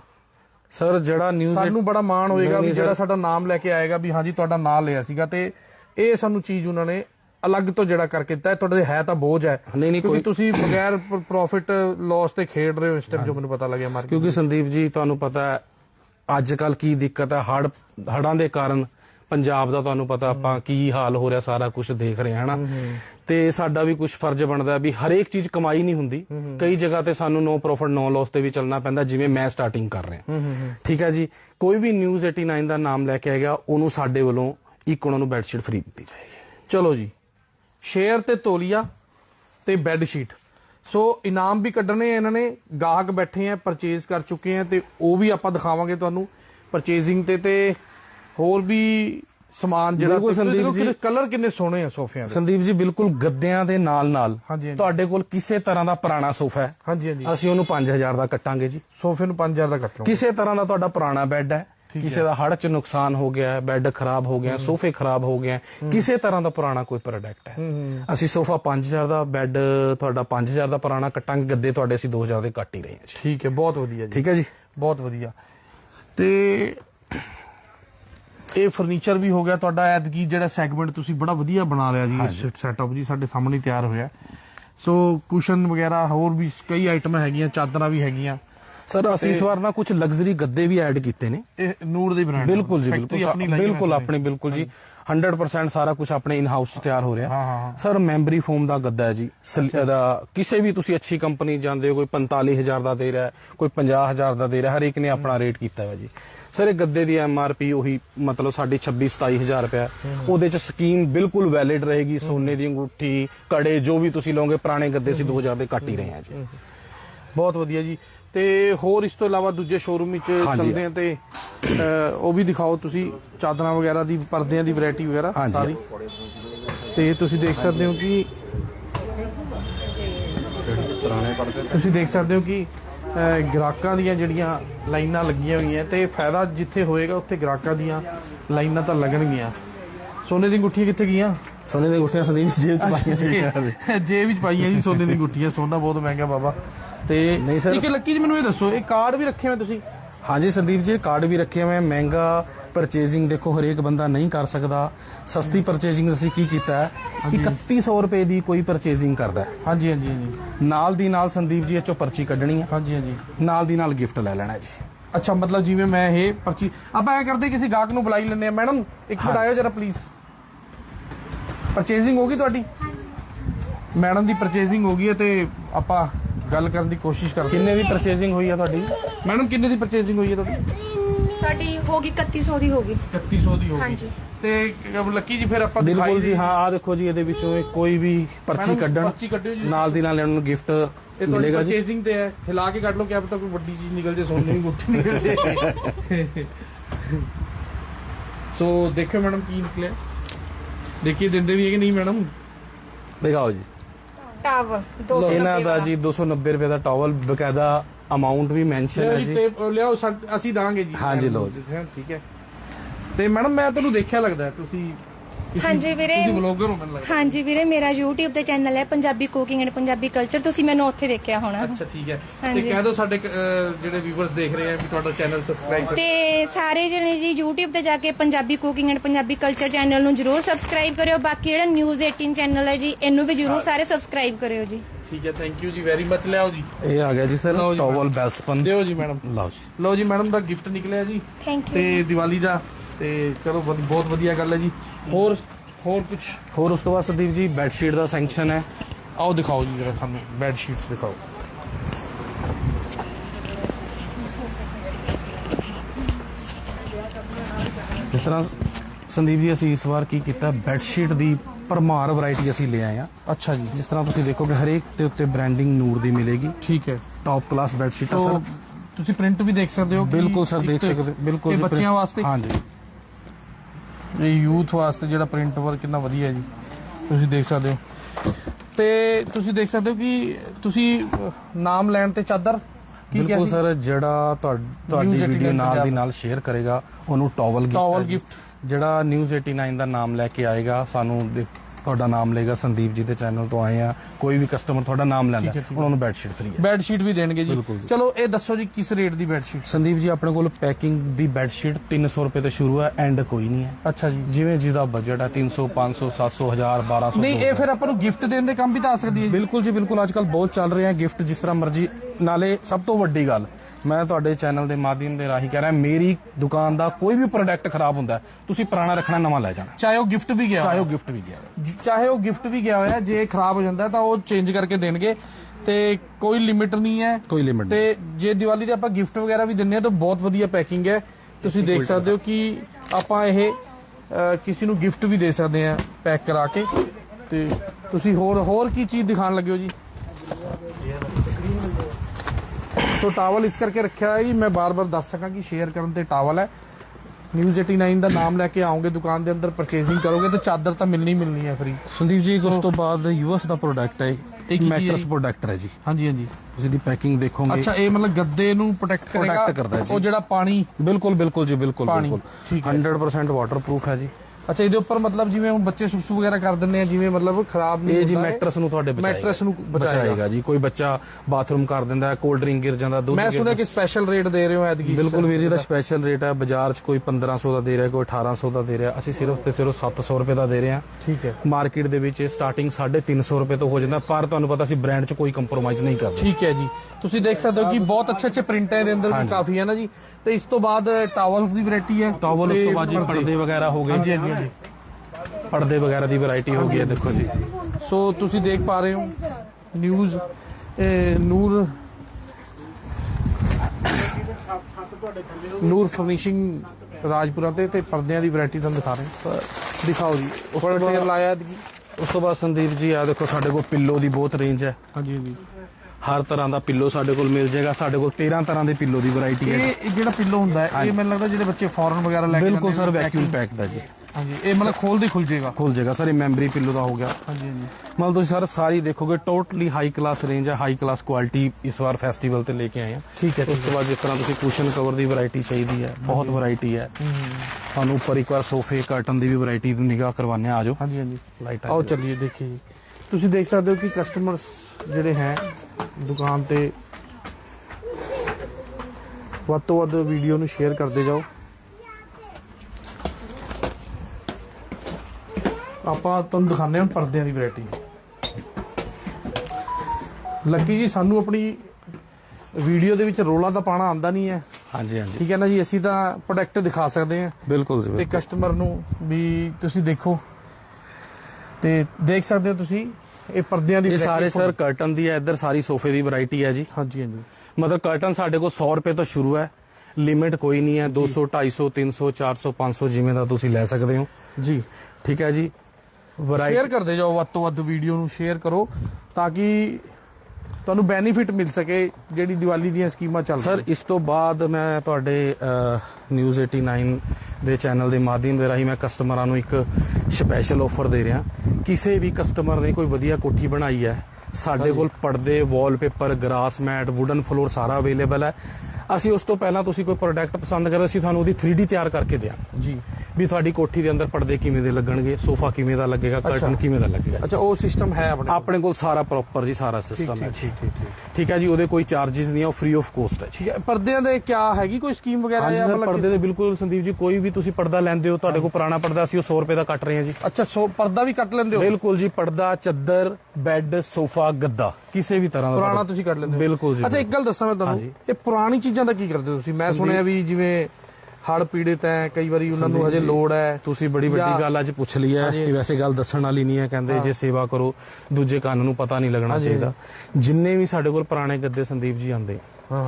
ਸਰ ਜਿਹੜਾ ਨਿਊਜ਼ ਸਾਨੂੰ ਬੜਾ ਮਾਣ ਹੋਏਗਾ ਵੀ ਜਿਹੜਾ। ਸਾਡਾ ਨਾਮ ਲੈ ਕੇ ਆਏਗਾ ਵੀ ਹਾਂਜੀ ਤੁਹਾਡਾ ਨਾਮ ਲਿਆ ਸੀਗਾ ਤੇ ਇਹ ਸਾਨੂੰ ਚੀਜ਼ ਉਹਨਾਂ ਨੇ ਅਲੱਗ ਤੋਂ ਜਿਹੜਾ ਕਰਕੇ ਦਿੱਤਾ ਤੁਹਾਡੇ ਤੇ ਹੈ ਤਾਂ ਬੋਝ ਹੈ। ਨਹੀਂ, ਨਹੀਂ, ਕੋਈ- ਤੁਸੀਂ ਬਗੈਰ ਪ੍ਰੋਫਿਟ ਲਾਸ ਤੇ ਖੇਡ ਰਹੇ ਹੋ ਇਸ ਟਾਈਮ ਜੋ ਮੈਨੂੰ ਪਤਾ ਲੱਗਿਆ ਮਾਰਕੀਟ ਕਿਉਂਕਿ ਸੰਦੀਪ ਜੀ ਤੁਹਾਨੂੰ ਪਤਾ ਹੈ ਅੱਜ ਕੱਲ ਕੀ ਦਿੱਕਤ ਹੈ ਹੜ ਹੜਾਂ ਦੇ ਕਾਰਨ ਪੰਜਾਬ ਦਾ ਤੁਹਾਨੂੰ ਪਤਾ ਆਪਾਂ ਕੀ ਹਾਲ ਹੋ ਰਿਹਾ ਸਾਰਾ ਕੁਝ ਦੇਖ ਰਹੇ ਹਾਂ ਹਨਾ? ਤੇ ਸਾਡਾ ਵੀ ਕੁਝ ਫਰਜ਼ ਬਣਦਾ ਵੀ ਹਰੇਕ ਚੀਜ਼ ਕਮਾਈ ਨਹੀਂ ਹੁੰਦੀ। ਕਈ ਜਗ੍ਹਾ ਤੇ ਸਾਨੂੰ ਨੋ ਪ੍ਰੋਫਿਟ ਨੋ ਲਾਸ ਤੇ ਵੀ ਚੱਲਣਾ ਪੈਂਦਾ ਜਿਵੇਂ ਮੈਂ ਸਟਾਰਟਿੰਗ ਕਰ ਰਿਹਾ। ਠੀਕ ਹੈ ਜੀ? ਕੋਈ ਵੀ ਨਿਊਜ਼ 89 ਦਾ ਨਾਮ ਲੈ ਕੇ ਆਏਗਾ ਉਹਨੂੰ ਸਾਡੇ ਵੱਲੋਂ ਇੱਕ ਉਹਨਾਂ ਨੂੰ ਬੈੱਡਸ਼ੀਟ ਫ੍ਰੀ ਦਿੱਤੀ ਜਾਏਗੀ। ਚਲੋ ਜੀ। ਸ਼ੇਅਰ ਤੇ ਤੋਲੀਆ ਤੇ ਬੈੱਡ ਸ਼ੀਟ ਸੋ ਇਨਾਮ ਵੀ ਕੱਢਣੇ ਆ ਇਹਨਾਂ ਨੇ ਗਾਹਕ ਬੈਠੇ ਆ ਪਰਚੇਜ਼ ਕਰ ਚੁੱਕੇ ਆ ਤੇ ਉਹ ਵੀ ਆਪਾਂ ਦਿਖਾਵਾਂਗੇ ਤੁਹਾਨੂੰ। ਪਰਚੇਜ਼ਿੰਗ ਤੇ ਤੇ ਹੋਰ ਵੀ ਸਮਾਨ ਜਿਹੜਾ ਬਿਲਕੁਲ ਸੰਦੀਪ ਜੀ। ਕਲਰ ਕਿੰਨੇ ਸੋਹਣੇ ਆ ਸੋਫਿਆਂ ਦੇ। ਸੰਦੀਪ ਜੀ ਬਿਲਕੁਲ ਗੱਦਿਆਂ ਦੇ ਨਾਲ ਨਾਲ। ਤੁਹਾਡੇ ਕੋਲ ਕਿਸੇ ਤਰ੍ਹਾਂ ਦਾ ਪੁਰਾਣਾ ਸੋਫਾ ਹੈ। ਹਾਂਜੀ ਹਾਂਜੀ। ਅਸੀਂ ਉਹਨੂੰ 5000 ਦਾ ਕੱਟਾਂਗੇ ਜੀ। ਸੋਫੇ ਨੂੰ 5000 ਦਾ ਕੱਟ ਲਓ ਕਿਸੇ ਤਰ੍ਹਾਂ ਦਾ ਤੁਹਾਡਾ ਪੁਰਾਣਾ ਬੈੱਡ ਹੈ। ਕਿਸੇ ਦਾ ਹੜ ਚ ਨੁਕਸਾਨ ਹੋ ਗਿਆ ਹੈ ਬੈੱਡ ਖਰਾਬ ਹੋ ਗਿਆ ਸੋਫੇ ਖਰਾਬ ਹੋ ਗਏ ਕਿਸੇ ਤਰ੍ਹਾਂ ਦਾ ਪੁਰਾਣਾ ਕੋਈ ਪ੍ਰੋਡਕਟ ਹੈ। ਅਸੀਂ ਸੋਫਾ 5000 ਦਾ ਬੈੱਡ ਤੁਹਾਡਾ 5000 ਦਾ ਪੁਰਾਣਾ ਕੱਟਾਂਗੇ। ਗੱਦੇ ਤੁਹਾਡੇ ਅਸੀਂ 2000 ਦੇ ਕੱਟ ਹੀ ਰਹੇ ਹਾਂ ਜੀ। ਠੀਕ ਹੈ ਬਹੁਤ ਵਧੀਆ ਜੀ। ਠੀਕ ਹੈ ਜੀ? ਬਹੁਤ ਵਧੀਆ। ਤੇ ਇਹ ਫਰਨੀਚਰ ਵੀ ਹੋ ਗਿਆ ਤੁਹਾਡਾ ਐਤਕੀ ਜਿਹੜਾ ਸੈਗਮੈਂਟ ਤੁਸੀਂ ਬੜਾ ਵਧੀਆ ਬਣਾ ਲਿਆ ਜੀ ਸੈਟਅਪ ਜੀ ਸਾਡੇ ਸਾਹਮਣੇ ਹੀ ਤਿਆਰ ਹੋਇਆ। ਸੋ ਕੁਸ਼ਨ ਵਗੈਰਾ ਹੋਰ ਵੀ ਕਈ ਆਈਟਮਾਂ ਹੈਗੀਆਂ ਚਾਦਰਾਂ ਵੀ ਹੈਗੀਆਂ। ਸਰ ਅਸੀਂ ਇਸ ਵਾਰ ਨਾ ਕੁਝ ਲਗਜ਼ਰੀ ਗੱਦੇ ਵੀ ਐਡ ਕੀਤੇ ਨੇ। ਇਹ ਨੂਰ ਦੇ ਬ੍ਰਾਂਡ ਬਿਲਕੁਲ ਜੀ ਬਿਲਕੁਲ ਬਿਲਕੁਲ ਆਪਣੇ ਬਿਲਕੁਲ ਜੀ। 100% ਸਾਰਾ ਕੁਝ ਆਪਣੇ ਇਨ ਹਾਊਸ ਤਿਆਰ ਹੋ ਰਿਹਾ। ਹਾਂ, ਹਾਂ, ਹਾਂ। ਸਰ ਮੈਮਰੀ ਫੋਮ ਦਾ ਗੱਦਾ ਹੈ ਜੀ। ਇਹਦਾ ਕਿਸੇ ਵੀ ਤੁਸੀਂ ਅੱਛੀ ਕੰਪਨੀ ਜਾਂਦੇ ਹੋ ਕੋਈ 45000 ਦਾ ਦੇ ਰਿਹਾ ਹੈ, ਕੋਈ 50000 ਦਾ ਦੇ ਰਿਹਾ ਹਰ ਇੱਕ ਨੇ ਆਪਣਾ ਰੇਟ ਕੀਤਾ ਹੋਇਆ ਜੀ। ਸਰ ਇਹ ਗੱਦੇ ਦੀ ਐਮ ਆਰ ਪੀ ਉਹੀ ਮਤਲਬ ਸਾਡੀ 26 27000 ਰੁਪਏ। ਉਹਦੇ ਚ ਸਕੀਮ ਬਿਲਕੁਲ ਵੈਲਿਡ ਰਹੇਗੀ ਸੋਨੇ ਦੀ ਅੰਗੂਠੀ ਕੜੇ ਜੋ ਵੀ ਤੁਸੀਂ ਲਓਗੇ ਪੁਰਾਣੇ ਗੱਦੇ ਸੀ 2000 ਦੇ ਕੱਟ ਹੀ ਰਹੇ ਹਾਂ ਜੀ। ਬਹੁਤ ਵਧੀਆ ਜੀ। ਤੇ ਹੋਰ ਇਸ ਤੋਂ ਇਲਾਵਾ ਦੂਜੇ ਸ਼ੋਰੂਮ ਵਿੱਚ। ਚੱਲਦੇ ਆ ਤੇ ਉਹ ਵੀ ਦਿਖਾਓ ਤੁਸੀਂ ਚਾਦਰਾਂ ਵਗੈਰਾ ਦੀ ਪਰਦਿਆਂ ਦੀ ਵੈਰਾਈਟੀ ਵਗੈਰਾ। ਸਾਰੀ। ਤੇ ਤੁਸੀਂ ਦੇਖ ਸਕਦੇ ਹੋ ਕਿ ਤੁਸੀਂ ਦੇਖ ਸਕਦੇ ਹੋ ਕਿ ਗ੍ਰਾਹਕਾਂ ਦੀਆਂ ਜਿਹੜੀਆਂ ਲਾਈਨਾਂ ਲੱਗੀਆਂ ਹੋਈਆਂ ਤੇ ਫਾਇਦਾ ਜਿੱਥੇ ਹੋਏਗਾ ਉੱਥੇ ਗ੍ਰਾਹਕਾਂ ਦੀਆਂ ਲਾਈਨਾਂ ਤਾਂ ਲੱਗਣਗੀਆਂ। ਸੋਨੇ ਦੀਆਂ ਗੁੱਠੀਆਂ ਕਿੱਥੇ ਗਈਆਂ? ਸੋਨੇ ਦੀ ਅੰਗੂਠੀਆਂ ਸੰਦੀਪ ਜੇਬ ਚ ਪਾਈਆਂ ਸੀ ਜੇਬ ਵਿੱਚ ਪਾਈਆਂ ਜੀ ਸੋਨੇ ਦੀਆਂ ਗੁੱਠੀਆਂ ਸੋਨਾ ਬਹੁਤ ਮਹਿੰਗਾ ਬਾਬਾ। ਤੇ। ਇੱਕ ਲੱਕੀ ਜੀ ਮੈਨੂੰ ਇਹ ਦੱਸੋ ਇਹ ਕਾਰਡ ਵੀ ਰੱਖੇ ਹੋਏ ਤੁਸੀਂ? ਹਾਂਜੀ ਸੰਦੀਪ ਜੀ ਕਾਰਡ ਵੀ ਰੱਖੇ ਹੋਏ ਮਹਿੰਗਾ ਪਰਚੇਜ਼ਿੰਗ ਦੇਖੋ ਹਰੇਕ ਬੰਦਾ ਨਹੀਂ ਕਰ ਸਕਦਾ। ਸਸਤੀ ਪਰਚੇਜ਼ਿੰਗ ਅਸੀਂ ਕੀ ਕੀਤਾ ਹੈ? 3100 ਰੁਪਏ ਦੀ ਕੋਈ ਪਰਚੇਜ਼ਿੰਗ ਕਰਦਾ ਹੈ। ਹਾਂਜੀ ਹਾਂਜੀ ਹਾਂਜੀ। ਨਾਲ ਦੀ ਨਾਲ ਸੰਦੀਪ ਜੀ ਇਹ ਚੋਂ ਪਰਚੀ ਕੱਢਣੀ ਹੈ। ਹਾਂਜੀ ਹਾਂਜੀ। ਨਾਲ ਦੀ ਨਾਲ ਗਿਫਟ ਲੈ ਲੈਣਾ ਜੀ। ਅੱਛਾ ਮਤਲਬ ਜਿਵੇਂ ਮੈਂ ਇਹ ਪਰਚੀ ਆਪਾਂ ਐ ਕਰਦੇ ਕਿਸੇ ਗਾਹਕ ਨੂੰ ਬੁਲਾਈ ਲੈਂਦੇ ਆ ਮੈਡਮ ਇੱਕ ਮਿੰਟ ਆਇਓ ਜਰਾ ਪਲੀਜ਼ ਪਰਚੇਜ਼ਿੰਗ ਹੋ ਗਈ ਤੁਹਾਡੀ? ਮੈਡਮ ਦੀ ਪਰਚੇਜ਼ਿੰਗ ਹੋ ਗਈ ਹੈ ਤੇ ਆਪਾਂ ਗੱਲ ਕਰਨ ਦੀ ਕੋਸ਼ਿਸ਼ ਕਰਦੇ ਕਿੰਨੇ ਦੀ ਪਰਚੇਜ਼ਿੰਗ ਹੋਈ ਹੈ ਤੁਹਾਡੀ? ਮੈਡਮ ਕਿੰਨੇ ਦੀ ਪਰਚੇਜ਼ਿੰਗ ਹੋਈ ਹੈ ਤੁਹਾਡੀ? ਸਾਡੀ ਹੋ ਗਈ 3100 ਦੀ ਹੋ ਗਈ 3100 ਦੀ ਹੋ ਗਈ ਹਾਂਜੀ। ਤੇ ਲੱਕੀ ਜੀ ਫਿਰ ਆਪਾਂ ਬਿਲਕੁਲ ਦਿਖਾਈ ਜੀ ਹਾਂ ਆ ਦੇਖੋ ਜੀ ਇਹਦੇ ਵਿੱਚੋਂ ਇਹ ਕੋਈ ਵੀ ਪਰਚੀ ਮੈਡਮ, ਕੱਢਣ ਪਰਚੀ ਕੱਢਿਓ ਜੀ। ਨਾਲ ਦੀ ਨਾਲ ਇਹਨਾਂ ਨੂੰ ਗਿਫਟ ਇਹ ਤੁਹਾਡੀ ਮਿਲੇਗਾ ਜੀ। ਪਰਚੇਜ਼ਿੰਗ ਤੇ ਹੈ। ਹਿਲਾ ਕੇ ਕੱਢ ਲਓ ਕਿਆ ਪਤਾ ਕੋਈ ਵੱਡੀ ਚੀਜ਼ ਨਿਕਲ ਜੇ ਸੋਨੇ ਦੀ ਮੁੱਠੀ ਨਿਕਲ ਜੇ। ਸੋ ਦੇਖਿਓ ਮੈਡਮ ਕੀ ਨਿਕਲਿਆ। ਦੇਖੀ ਦਿੰਦੇ ਵੀ ਹੈ ਕਿ ਨਹੀਂ ਮੈਡਮ? ਦਿਖਾਓ ਜੀ। ਟਾਵਰ 200 ਇਹਨਾਂ ਦਾ ਜੀ 290 ਰੁਪਏ ਦਾ ਟਾਵਲ ਬਕਾਇਦਾ ਅਮਾਉਂਟ ਵੀ ਮੈਂਸ਼ਨ ਹੈ ਜੀ ਜੀ। ਟੇਪ ਲਿਆਓ ਸਾ- ਅਸੀਂ ਦਾਂਗੇ ਜੀ। ਹਾਂਜੀ, ਲਓ ਜੀ। ਠੀਕ ਹੈ। ਤੇ ਮੈਡਮ ਮੈਂ ਤੁਹਾਨੂੰ ਦੇਖਿਆ ਲੱਗਦਾ ਹੈ ਤੁਸੀਂ ਤੁਸੀਂ- ਹਾਂਜੀ ਵੀਰੇ। ਤੁਸੀਂ ਵਲੌਗਰ ਹੋ ਮੈਨੂੰ ਲੱਗਦਾ। ਹਾਂਜੀ ਵੀਰੇ ਮੇਰਾ YouTube ਤੇ ਚੈਨਲ ਹੈ Punjabi cooking and Punjabi culture ਤੁਸੀਂ ਮੈਨੂੰ ਉੱਥੇ ਦੇਖਿਆ ਹੋਣਾ। ਅੱਛਾ ਠੀਕ ਹੈ। ਤੇ ਹਾਂਜੀ। ਕਹਿ ਦਿਓ ਸਾਡੇ ਅਹ, ਜਿਹੜੇ ਵੀਵਰਸ ਦੇਖ ਰਹੇ ਆ ਵੀ ਤੁਹਾਡਾ ਚੈਨਲ ਸਬਸਕ੍ਰਾਈਬ ਕਰੋ ਤੇ ਸਾਰੇ ਜਣੇ ਜੀ YouTube ਤੇ ਜਾ ਕੇ Punjabi cooking and Punjabi culture channel ਨੂੰ ਜਰੂਰ ਸਬਸਕ੍ਰਾਈਬ ਕਰਿਓ। ਬਾਕੀ ਜਿਹੜਾ ਨਿਊਜ਼ 18 ਚੈਨਲ ਹੈ ਜੀ ਇਹਨੂੰ ਵੀ ਜਰੂਰ ਸਾਰੇ ਸਬਸਕ੍ਰਾਈਬ ਕਰਿਓ ਜੀ। ਠੀਕ ਹੈ ਥੈਂਕ ਯੂ ਜੀ ਵੈਰੀ ਮਚ ਲਿਆਓ ਜੀ। ਇਹ ਆ ਗਿਆ ਜੀ ਸਰ ਲਓ ਜੀ ਟਾਵਲ ਬੈਲਸਪਨ ਦਿਓ ਜੀ ਮੈਡਮ ਲਓ ਜੀ। ਲਓ ਜੀ ਮੈਡਮ ਦਾ ਗਿਫਟ ਨਿਕਲਿਆ ਜੀ। ਥੈਂਕ ਤੇ ਯੂ ਦੀਵਾਲੀ ਦਾ ਤੇ ਚਲੋ ਵਧ- ਬਹੁਤ ਵਧੀਆ ਗੱਲ ਹੈ ਜੀ। ਹੋਰ ਹੋਰ ਕੁਝ ਹੋਰ ਉਸ ਤੋਂ ਬਾਅਦ ਸੰਦੀਪ ਜੀ ਬੈੱਡ ਸ਼ੀਟ ਦਾ ਸੈਂਕਸ਼ਨ ਹੈ। ਆਓ ਦਿਖਾਓ ਜੀ ਜਰਾ ਸਾਨੂੰ ਬੈੱਡ ਸ਼ੀਟਸ ਦਿਖਾਓ। ਜਿਸ ਤਰ੍ਹਾਂ ਸੰਦੀਪ ਜੀ ਅਸੀਂ ਇਸ ਵਾਰ ਕੀ ਕੀਤਾ? ਬੈੱਡ ਸ਼ੀਟ ਦੀ ਪਰਮਾਰ ਵੈਰਾਈਟੀ ਅਸੀਂ ਲੈ ਆਏ ਆ। ਅੱਛਾ ਜੀ। ਜਿਸ ਤਰ੍ਹਾਂ ਤੁਸੀਂ ਦੇਖੋਗੇ ਹਰੇਕ ਦੇ ਉੱਤੇ ਬ੍ਰਾਂਡਿੰਗ ਨੂਰ ਦੀ ਮਿਲੇਗੀ। ਠੀਕ ਹੈ। ਟਾਪ ਕਲਾਸ ਬੈੱਡ ਸ਼ੀਟ ਆ ਸਰ। ਤੁਸੀਂ ਪ੍ਰਿੰਟ ਵੀ ਦੇਖ ਸਕਦੇ ਹੋ ਬਿਲਕੁਲ ਸਰ ਦੇਖ ਸਕਦੇ ਬਿਲਕੁਲ ਇਹ ਬੱਚਿਆਂ ਵਾਸਤੇ? ਹਾਂਜੀ। ਇਹ ਯੂਥ ਵਾਸਤੇ ਜਿਹੜਾ ਪ੍ਰਿੰਟ ਵਰਕ ਕਿੰਨਾ ਵਧੀਆ ਹੈ ਜੀ। ਤੁਸੀਂ ਦੇਖ ਸਕਦੇ ਹੋ। ਤੇ ਤੁਸੀਂ ਦੇਖ ਸਕਦੇ ਹੋ ਕਿ ਤੁਸੀਂ ਨਾਮ ਲੈਣ ਤੇ ਚਾਦਰ ਬਿਲਕੁਲ? ਸਰ ਜਿਹੜਾ ਤੁਹਾ- ਤੁਹਾਡੀ News 89 ਵੀਡੀਓ ਨਾਲ ਦੀ। ਨਾਲ ਸ਼ੇਅਰ ਕਰੇਗਾ ਉਹਨੂੰ ਟਾਵਲ ਗਿਫਟ ਜੀ। gift। ਜਿਹੜਾ ਨਿਊਜ਼ 89 ਦਾ ਨਾਮ ਲੈ ਕੇ ਆਏਗਾ ਸਾਨੂੰ ਤੁਹਾਡਾ ਨਾਮ ਲਏਗਾ ਸੰਦੀਪ ਜੀ ਦੇ ਚੈਨਲ ਤੋਂ ਆਏ ਆ। ਕੋਈ ਵੀ ਕਸਟਮਰ ਤੁਹਾਡਾ ਨਾਮ ਲੈਂਦਾ। ਉਹਨਾਂ ਨੂੰ ਬੈੱਡ ਸ਼ੀਟ ਫ੍ਰੀ ਹੈ। ਬੈੱਡ ਸ਼ੀਟ ਵੀ ਦੇਣਗੇ ਜੀ। ਚਲੋ ਇਹ ਦੱਸੋ ਜੀ ਕਿਸ ਰੇਟ ਦੀ ਬੈੱਡ ਸ਼ੀਟ ਸੰਦੀਪ ਜੀ ਆਪਣੇ ਕੋਲ ਪੈਕਿੰਗ ਦੀ ਬੈੱਡ ਸ਼ੀਟ 300 ਰੁਪਏ ਤੋਂ ਸ਼ੁਰੂ ਹੈ ਐਂਡ ਕੋਈ ਨਹੀਂ ਹੈ। ਅੱਛਾ ਜੀ। ਜਿਵੇਂ ਜਿਹਦਾ ਬਜਟ ਹੈ 300 500 700 1000 1200 ਨਹੀਂ ਇਹ ਫਿਰ ਆਪਾਂ ਨੂੰ ਗਿਫਟ ਦੇਣ ਦੇ ਕੰਮ ਵੀ ਤਾਂ ਆ ਸਕਦੀ ਹੈ ਬਿਲਕੁਲ ਜੀ ਬਿਲਕੁਲ। ਅੱਜ ਕੱਲ ਬਹੁਤ ਚੱਲ ਰਿਹਾ ਗਿਫਟ ਜਿਸ ਤਰ੍ਹਾਂ ਮਰਜ਼ੀ। ਨਾਲੇ ਸਭ ਤੋਂ ਵੱਡੀ ਗੱਲ ਮੈਂ ਤੁਹਾਡੇ ਚੈਨਲ ਦੇ ਮਾਧਿਅਮ ਦੇ ਰਾਹੀਂ ਕਹਿ ਰਿਹਾ ਮੇਰੀ ਦੁਕਾਨ ਦਾ ਕੋਈ ਵੀ ਪ੍ਰੋਡਕਟ ਖਰਾਬ ਹੁੰਦਾ ਤੁਸੀਂ ਪੁਰਾਣਾ ਰੱਖਣਾ ਨਵਾਂ ਲੈ ਜਾਣਾ। ਚਾਹੇ ਉਹ ਗਿਫਟ ਵੀ ਗਿਆ ਚਾਹੇ। ਉਹ ਗਿਫਟ ਵੀ ਗਿਆ ਚਾਹੇ ਉਹ ਗਿਫਟ ਵੀ ਗਿਆ ਹੋਇਆ ਜੇ ਖਰਾਬ ਹੋ ਜਾਂਦਾ ਤਾਂ ਉਹ ਚੇਂਜ ਕਰਕੇ ਦੇਣਗੇ। ਤੇ ਕੋਈ ਲਿਮਿਟ ਨਹੀਂ ਹੈ। ਕੋਈ ਲਿਮਿਟ ਤੇ ਜੇ ਦੀਵਾਲੀ ਤੇ ਆਪਾਂ ਗਿਫਟ ਵਗੈਰਾ ਵੀ ਦਿੰਨੇ ਆ ਤਾਂ ਬਹੁਤ ਵਧੀਆ ਪੈਕਿੰਗ ਹੈ। ਤੁਸੀਂ ਦੇਖ ਸਕਦੇ ਹੋ ਕਿ ਆਪਾਂ ਇਹ ਕਿਸੇ ਨੂੰ ਗਿਫਟ ਵੀ ਦੇ ਸਕਦੇ ਆ ਪੈਕ ਕਰਾ ਕੇ। ਤੇ ਤੁਸੀਂ ਹੋਰ ਹੋਰ ਕੀ ਚੀਜ਼ ਦਿਖਾਣ ਲੱਗੇ ਹੋ ਜੀ? ਸੋ ਟਾਵਲ ਇਸ ਕਰਕੇ ਰੱਖਿਆ ਹੈ ਜੀ। ਮੈਂ ਬਾਰ-ਬਾਰ ਦੱਸ ਸਕਾਂ ਕਿ ਸ਼ੇਅਰ ਕਰਨ ਤੇ ਟਾਵਲ ਹੈ। ਨਿਊਜ਼ 89 ਦਾ ਨਾਮ ਲੈ ਕੇ ਆਓਗੇ ਦੁਕਾਨ ਦੇ ਅੰਦਰ ਪਰਚੇਜ਼ਿੰਗ ਕਰੋਗੇ ਤਾਂ ਚਾਦਰ ਤਾਂ ਮਿਲਣੀ ਮਿਲਣੀ ਹੈ ਫ੍ਰੀ ਸੰਦੀਪ ਜੀ ਉਸ ਤੋਂ ਬਾਅਦ ਯੂਐਸ ਦਾ ਪ੍ਰੋਡਕਟ ਹੈ। ਕੀ ਹੈ ਮੈਟਰਸ? ਪ੍ਰੋਡਕਟ ਹੈ ਜੀ। ਹਾਂਜੀ ਹਾਂਜੀ। ਤੁਸੀਂ ਦੀ ਪੈਕਿੰਗ ਦੇਖੋਗੇ। ਅੱਛਾ ਇਹ ਮਤਲਬ ਗੱਦੇ ਨੂੰ ਪ੍ਰੋਟੈਕਟ ਕਰੇਗਾ। ਉਹ ਜਿਹੜਾ ਪਾਣੀ ਬਿਲਕੁਲ ਬਿਲਕੁਲ ਜੀ ਬਿਲਕੁਲ ਬਿਲਕੁਲ। ਠੀਕ ਹੈ। 100% ਵਾਟਰਪ੍ਰੂਫ ਹੈ ਜੀ। ਅੱਛਾ ਇਹਦੇ ਉੱਪਰ ਮਤਲਬ ਜਿਵੇਂ ਹੁਣ ਬੱਚੇ ਸੁਸੂ ਵਗੈਰਾ ਕਰ ਦਿੰਦੇ ਆ ਜਿਵੇਂ ਮਤਲਬ ਖਰਾਬ ਨਹੀਂ ਇਹ ਜੀ ਹੁੰਦਾ ਮੈਟਰਸ ਨੂੰ ਤੁਹਾਡੇ ਬਚਾਏਗਾ। ਮੈਟਰਸ ਨੂੰ ਬਚਾਏਗਾ। ਜੀ। ਕੋਈ ਬੱਚਾ ਬਾਥਰੂਮ ਕਰ ਦਿੰਦਾ ਹੈ ਕੋਲਡ ਡਰਿੰਕ ਗਿਰ ਜਾਂਦਾ ਦੁੱਧ ਮੈਂ ਗਿਰ ਸੁਣਿਆ ਕਿ ਸਪੈਸ਼ਲ ਰੇਟ ਦੇ ਰਹੇ ਹੋ ਐਤਕੀ ਬਿਲਕੁਲ ਵੀਰ ਜੀ ਦਾ ਸਪੈਸ਼ਲ ਰੇਟ ਹੈ ਬਾਜ਼ਾਰ 'ਚ ਕੋਈ 1500 ਦਾ ਦੇ ਰਿਹਾ ਕੋਈ 1800 ਦਾ ਦੇ ਰਿਹਾ। ਅਸੀਂ ਸਿਰਫ ਤੇ ਸਿਰਫ 700 ਰੁਪਏ ਦਾ ਦੇ ਰਹੇ ਹਾਂ। ਠੀਕ ਹੈ। ਮਾਰਕੀਟ ਦੇ ਵਿੱਚ ਸਟਾਰਟਿੰਗ 350 ਰੁਪਏ ਤੋਂ ਹੋ ਜਾਂਦਾ। ਪਰ ਤੁਹਾਨੂੰ ਪਤਾ ਸੀ ਬ੍ਰਾਂਡ 'ਚ ਕੋਈ ਕੰਪਰੋਮਾਈਜ਼ ਨਹੀਂ ਕਰਦੇ। ਠੀਕ ਹੈ ਜੀ। ਤੁਸੀਂ ਦੇਖ ਸਕਦੇ ਹੋ ਕਿ ਬਹੁਤ ਅੱਛੇ ਅੱਛੇ ਪ੍ਰਿੰਟ ਹੈ ਇਹਦੇ ਅੰਦਰ ਵੀ ਕਾਫੀ ਹੈ ਨਾ ਜੀ। ਤੇ ਇਸ ਤੋਂ ਬਾਅਦ ਟਾਵਲਸ ਦੀ ਵੈਰਾਈਟੀ ਹੈ। ਟਾਵਲ ਉਸ ਤੇ ਬਾਅਦ ਜੀ ਪਰਦੇ ਵਗੈਰਾ ਹੋ ਗਏ। ਹਾਂਜੀ ਹਾਂਜੀ ਪਰਦੇ ਵਗੈਰਾ ਦੀ ਵੈਰਾਈਟੀ ਹੋ ਗਈ ਹੈ ਦੇਖੋ ਜੀ। ਸੋ ਤੁਸੀਂ ਦੇਖ ਪਾ ਰਹੇ ਹੋ ਨਿਊਜ਼ ਨੂਰ ਨੂਰ ਫਰਨਿਸ਼ਿੰਗ ਰਾਜਪੁਰਾ ਤੇ ਤੇ ਪਰਦਿਆਂ ਦੀ ਵੈਰਾਈਟੀ ਤੁਹਾਨੂੰ ਦਿਖਾ ਰਹੇ ਹਾਂ। ਦਿਖਾਓ ਜੀ ਉਸ ਤੋਂ ਬਾਅਦ- ਲਾਇਆ ਉਸ ਤੋਂ ਬਾਅਦ ਸੰਦੀਪ ਜੀ ਆ ਦੇਖੋ ਸਾਡੇ ਕੋਲ ਪਿੱਲੋ ਦੀ ਬਹੁਤ ਰੇਂਜ ਹੈ। ਹਾਂਜੀ ਹਾਂਜੀ। ਹਰ ਤਰ੍ਹਾਂ ਦਾ ਪਿੱਲੋ ਸਾਡੇ ਕੋਲ ਮਿਲ ਜਾਏਗਾ ਸਾਡੇ ਕੋਲ 13 ਤਰ੍ਹਾਂ ਦੇ ਪਿੱਲੋ ਦੀ ਵੈਰਾਈਟੀ ਹੈ। ਇਹ ਜਿਹੜਾ ਪਿੱਲੋ ਹੁੰਦਾ ਹੈ ਇਹ ਮੈਨੂੰ ਲੱਗਦਾ ਜਿਹੜੇ ਬੱਚੇ ਫੋਰਨ ਵਗੈਰਾ ਲੈ ਕੇ ਬਿਲਕੁਲ ਸਰ ਵੈਕਿਊਮ ਪੈਕਡ ਹੈ ਜੀ। ਹਾਂਜੀ ਇਹ ਮਤਲਬ ਖੋਲਦੀ ਖੁੱਲ ਜਾਏਗਾ। ਖੁੱਲ ਜਾਏਗਾ। ਸਰ ਇਹ ਮੈਮਰੀ ਪਿੱਲੋ ਦਾ ਹੋ ਗਿਆ। ਹਾਂਜੀ ਹਾਂਜੀ। ਮਤਲਬ ਤੁਸੀਂ ਸਰ ਸਾਰੀ ਦੇਖੋਗੇ ਟੋਟਲੀ ਹਾਈ ਕਲਾਸ ਰੇਂਜ ਹੈ ਹਾਈ ਕਲਾਸ ਕੁਆਲਿਟੀ ਇਸ ਵਾਰ ਫੈਸਟੀਵਲ ਤੇ ਲੈ ਕੇ ਆਏ ਹਾਂ। ਠੀਕ ਹੈ ਉਸ ਤੋਂ ਬਾਅਦ ਜਿਸ ਤਰ੍ਹਾਂ ਤੁਸੀਂ ਕੁਸ਼ਨ ਕਵਰ ਦੀ ਵੈਰਾਈਟੀ ਚਾਹੀਦੀ ਹੈ ਬਹੁਤ ਵੈਰਾਈਟੀ ਹੈ। ਤੁਹਾਨੂੰ ਉੱਪਰ ਇੱਕ ਵਾਰ ਸੋਫੇ ਕਰਟਨ ਦੀ ਵੀ ਵੈਰਾਈਟੀ ਦੀ ਨਿਗਾਹ ਕਰਵਾਉਂਦੇ ਆ ਆਜੋ ਹਾਂਜੀ ਹਾਂਜੀ। ਲਾਈਟ ਆਓ ਚੱਲੀਏ ਦੇਖੀਏ ਤੁਸੀਂ ਦੇਖ ਸਕਦੇ ਹੋ ਕਿ ਕਸਟਮਰਸ ਜਿਹੜੇ ਹੈ ਦੁਕਾਨ ਤੇ ਵੱਧ ਤੋਂ ਵੱਧ ਵੀਡੀਓ ਨੂੰ ਸ਼ੇਅਰ ਕਰਦੇ ਜਾਓ। ਆਪਾਂ ਤੁਹਾਨੂੰ ਦਿਖਾਉਂਦੇ ਹਾਂ ਪਰਦਿਆਂ ਦੀ ਵੈਰਾਈਟੀ ਲੱਕੀ ਜੀ ਸਾਨੂੰ ਆਪਣੀ ਵੀਡੀਓ ਦੇ ਵਿੱਚ ਰੋਲਾ ਦਾ ਪਾਣਾ ਆਂਦਾ ਨਹੀਂ ਹੈ। ਹਾਂਜੀ ਹਾਂਜੀ। ਠੀਕ ਹੈ ਨਾ ਜੀ? ਅਸੀਂ ਤਾਂ ਪ੍ਰੋਡਕਟ ਦਿਖਾ ਸਕਦੇ ਹਾਂ। ਬਿਲਕੁਲ ਜੀ ਤੇ ਕਸਟਮਰ ਨੂੰ ਵੀ ਤੁਸੀਂ ਦੇਖੋ। ਤੇ ਦੇਖ ਸਕਦੇ ਹੋ ਤੁਸੀਂ ਇਹ ਪਰਦਿਆਂ ਦੀ ਇਹ ਸਾਰੇ ਸਰ ਕਰਟਨ ਦੀ ਹੈ ਇੱਧਰ ਸਾਰੀ ਸੋਫੇ ਦੀ ਵੈਰਾਈਟੀ ਹੈ ਜੀ। ਹਾਂਜੀ ਹਾਂਜੀ। ਮਤਲਬ ਕਰਟਨ ਸਾਡੇ ਕੋਲ 100 ਰੁਪਏ ਤੋਂ ਸ਼ੁਰੂ ਹੈ ਲਿਮਿਟ ਕੋਈ ਨਹੀਂ ਹੈ 200 250 300 400 500 ਜਿਵੇਂ ਦਾ ਤੁਸੀਂ ਲੈ ਸਕਦੇ ਹੋ। ਜੀ। ਠੀਕ ਹੈ ਜੀ। ਵੈਰਾਈਟੀ ਸ਼ੇਅਰ ਕਰਦੇ ਜਾਓ ਵੱਧ ਤੋਂ ਵੱਧ ਵੀਡੀਓ ਨੂੰ ਸ਼ੇਅਰ ਕਰੋ ਤਾਂ ਕਿ ਤੁਹਾਨੂੰ ਬੈਨੀਫਿਟ ਮਿਲ ਸਕੇ ਜਿਹੜੀ ਦੀਵਾਲੀ ਦੀਆਂ ਸਕੀਮਾਂ ਚੱਲ ਸਰ ਇਸ ਤੋਂ ਬਾਅਦ ਮੈਂ ਤੁਹਾਡੇ ਨਿਊਜ਼ 89 ਦੇ ਚੈਨਲ ਦੇ ਮਾਧਿਅਮ ਦੇ ਰਾਹੀਂ ਮੈਂ ਕਸਟਮਰਾਂ ਨੂੰ ਇੱਕ ਸਪੈਸ਼ਲ ਆਫਰ ਦੇ ਰਿਹਾ। ਕਿਸੇ ਵੀ ਕਸਟਮਰ ਨੇ ਕੋਈ ਵਧੀਆ ਕੋਠੀ ਬਣਾਈ ਹੈ ਸਾਡੇ ਕੋਲ ਪਰਦੇ wallpaper grass mat wooden floor ਸਾਰਾ ਅਵੇਲੇਬਲ ਹੈ। ਅਸੀਂ ਉਸ ਤੋਂ ਪਹਿਲਾਂ ਤੁਸੀਂ ਕੋਈ ਪ੍ਰੋਡਕਟ ਪਸੰਦ ਕਰੋ ਅਸੀਂ ਤੁਹਾਨੂੰ ਉਹਦੀ 3D ਤਿਆਰ ਕਰਕੇ ਦਿਆਂ ਜੀ। ਵੀ ਤੁਹਾਡੀ ਕੋਠੀ ਦੇ ਅੰਦਰ ਪਰਦੇ ਕਿਵੇਂ ਦੇ ਲੱਗਣਗੇ ਸੋਫਾ ਕਿਵੇਂ ਦਾ ਲੱਗੇਗਾ ਕਰਟਨ ਕਿਵੇਂ ਦਾ ਲੱਗੇਗਾ। ਅੱਛਾ ਉਹ ਸਿਸਟਮ ਹੈ ਆਪਣੇ। ਆਪਣੇ ਕੋਲ ਸਾਰਾ ਪ੍ਰੋਪਰ ਜੀ ਸਾਰਾ ਸਿਸਟਮ ਹੈ ਠੀਕ ਠੀਕ ਠੀਕ ਠੀਕ। ਹੈ ਜੀ ਉਹਦੇ ਕੋਈ ਚਾਰजेस ਨਹੀਂ ਹੈ ਉਹ ਫ੍ਰੀ ਆਫ ਕੋਸਟ ਹੈ ਠੀਕ ਹੈ ਪਰਦਿਆਂ ਦੇ ਕਿਆ ਹੈਗੀ ਕੋਈ ਸਕੀਮ ਵਗੈਰਾ ਜਾਂ ਮਤਲਬ ਪਰਦੇ ਦੇ ਬਿਲਕੁਲ ਸੰਦੀਪ ਜੀ ਕੋਈ ਵੀ ਤੁਸੀਂ ਪਰਦਾ ਲੈਂਦੇ ਹੋ ਤੁਹਾਡੇ ਕੋਲ ਪੁਰਾਣਾ ਪਰਦਾ ਅਸੀਂ ਉਹ 100 ਰੁਪਏ ਦਾ ਕੱਟ ਰਹੇ ਹਾਂ ਜੀ। ਅੱਛਾ ਸੋ ਪਰਦਾ ਵੀ ਕੱਟ ਲੈਂਦੇ ਹੋ? ਬਿਲਕੁਲ ਜੀ ਪਰਦਾ ਚੱਦਰ ਬੈੱਡ ਸੋਫਾ ਗੱਦਾ ਕਿਸੇ ਵੀ ਤਰ੍ਹਾਂ ਦਾ ਪੁਰਾਣਾ ਤੁਸੀਂ ਕੱਟ ਲੈਂਦੇ ਹੋ। ਬਿਲਕੁਲ ਜੀ ਅੱਛਾ ਇੱਕ ਗੱਲ ਦੱਸਾਂ ਮੈਂ ਤੁਹਾਨੂੰ। ਹਾਂਜੀ। ਇਹ ਪੁਰਾਣੀ ਚੀਜ਼ਾਂ ਦਾ ਕੀ ਕਰਦੇ ਹੋ ਤੁਸੀਂ ਮੈਂ ਸੁਣਿਆ ਵੀ ਜਿਵੇਂ ਹੜ ਪੀੜਿਤ ਹੈ ਕਈ ਵਾਰੀ ਉਹਨਾਂ ਨੂੰ ਹਜੇ ਲੋੜ ਹੈ ਤੁਸੀਂ ਬੜੀ ਵੱਡੀ ਗੱਲ ਅੱਜ ਪੁੱਛ ਲਈ ਹੈ। ਇਹ ਵੈਸੇ ਗੱਲ ਦੱਸਣ ਵਾਲੀ ਨਹੀਂ ਹੈ ਕਹਿੰਦੇ ਜੇ ਸੇਵਾ ਕਰੋ ਦੂਜੇ ਕੰਨ ਨੂੰ ਪਤਾ ਨਹੀਂ ਲੱਗਣਾ। ਚਾਹੀਦਾ ਜਿੰਨੇ ਵੀ ਸਾਡੇ ਕੋਲ ਪੁਰਾਣੇ ਗੱਦੇ ਸੰਦੀਪ ਜੀ ਆਂਦੇ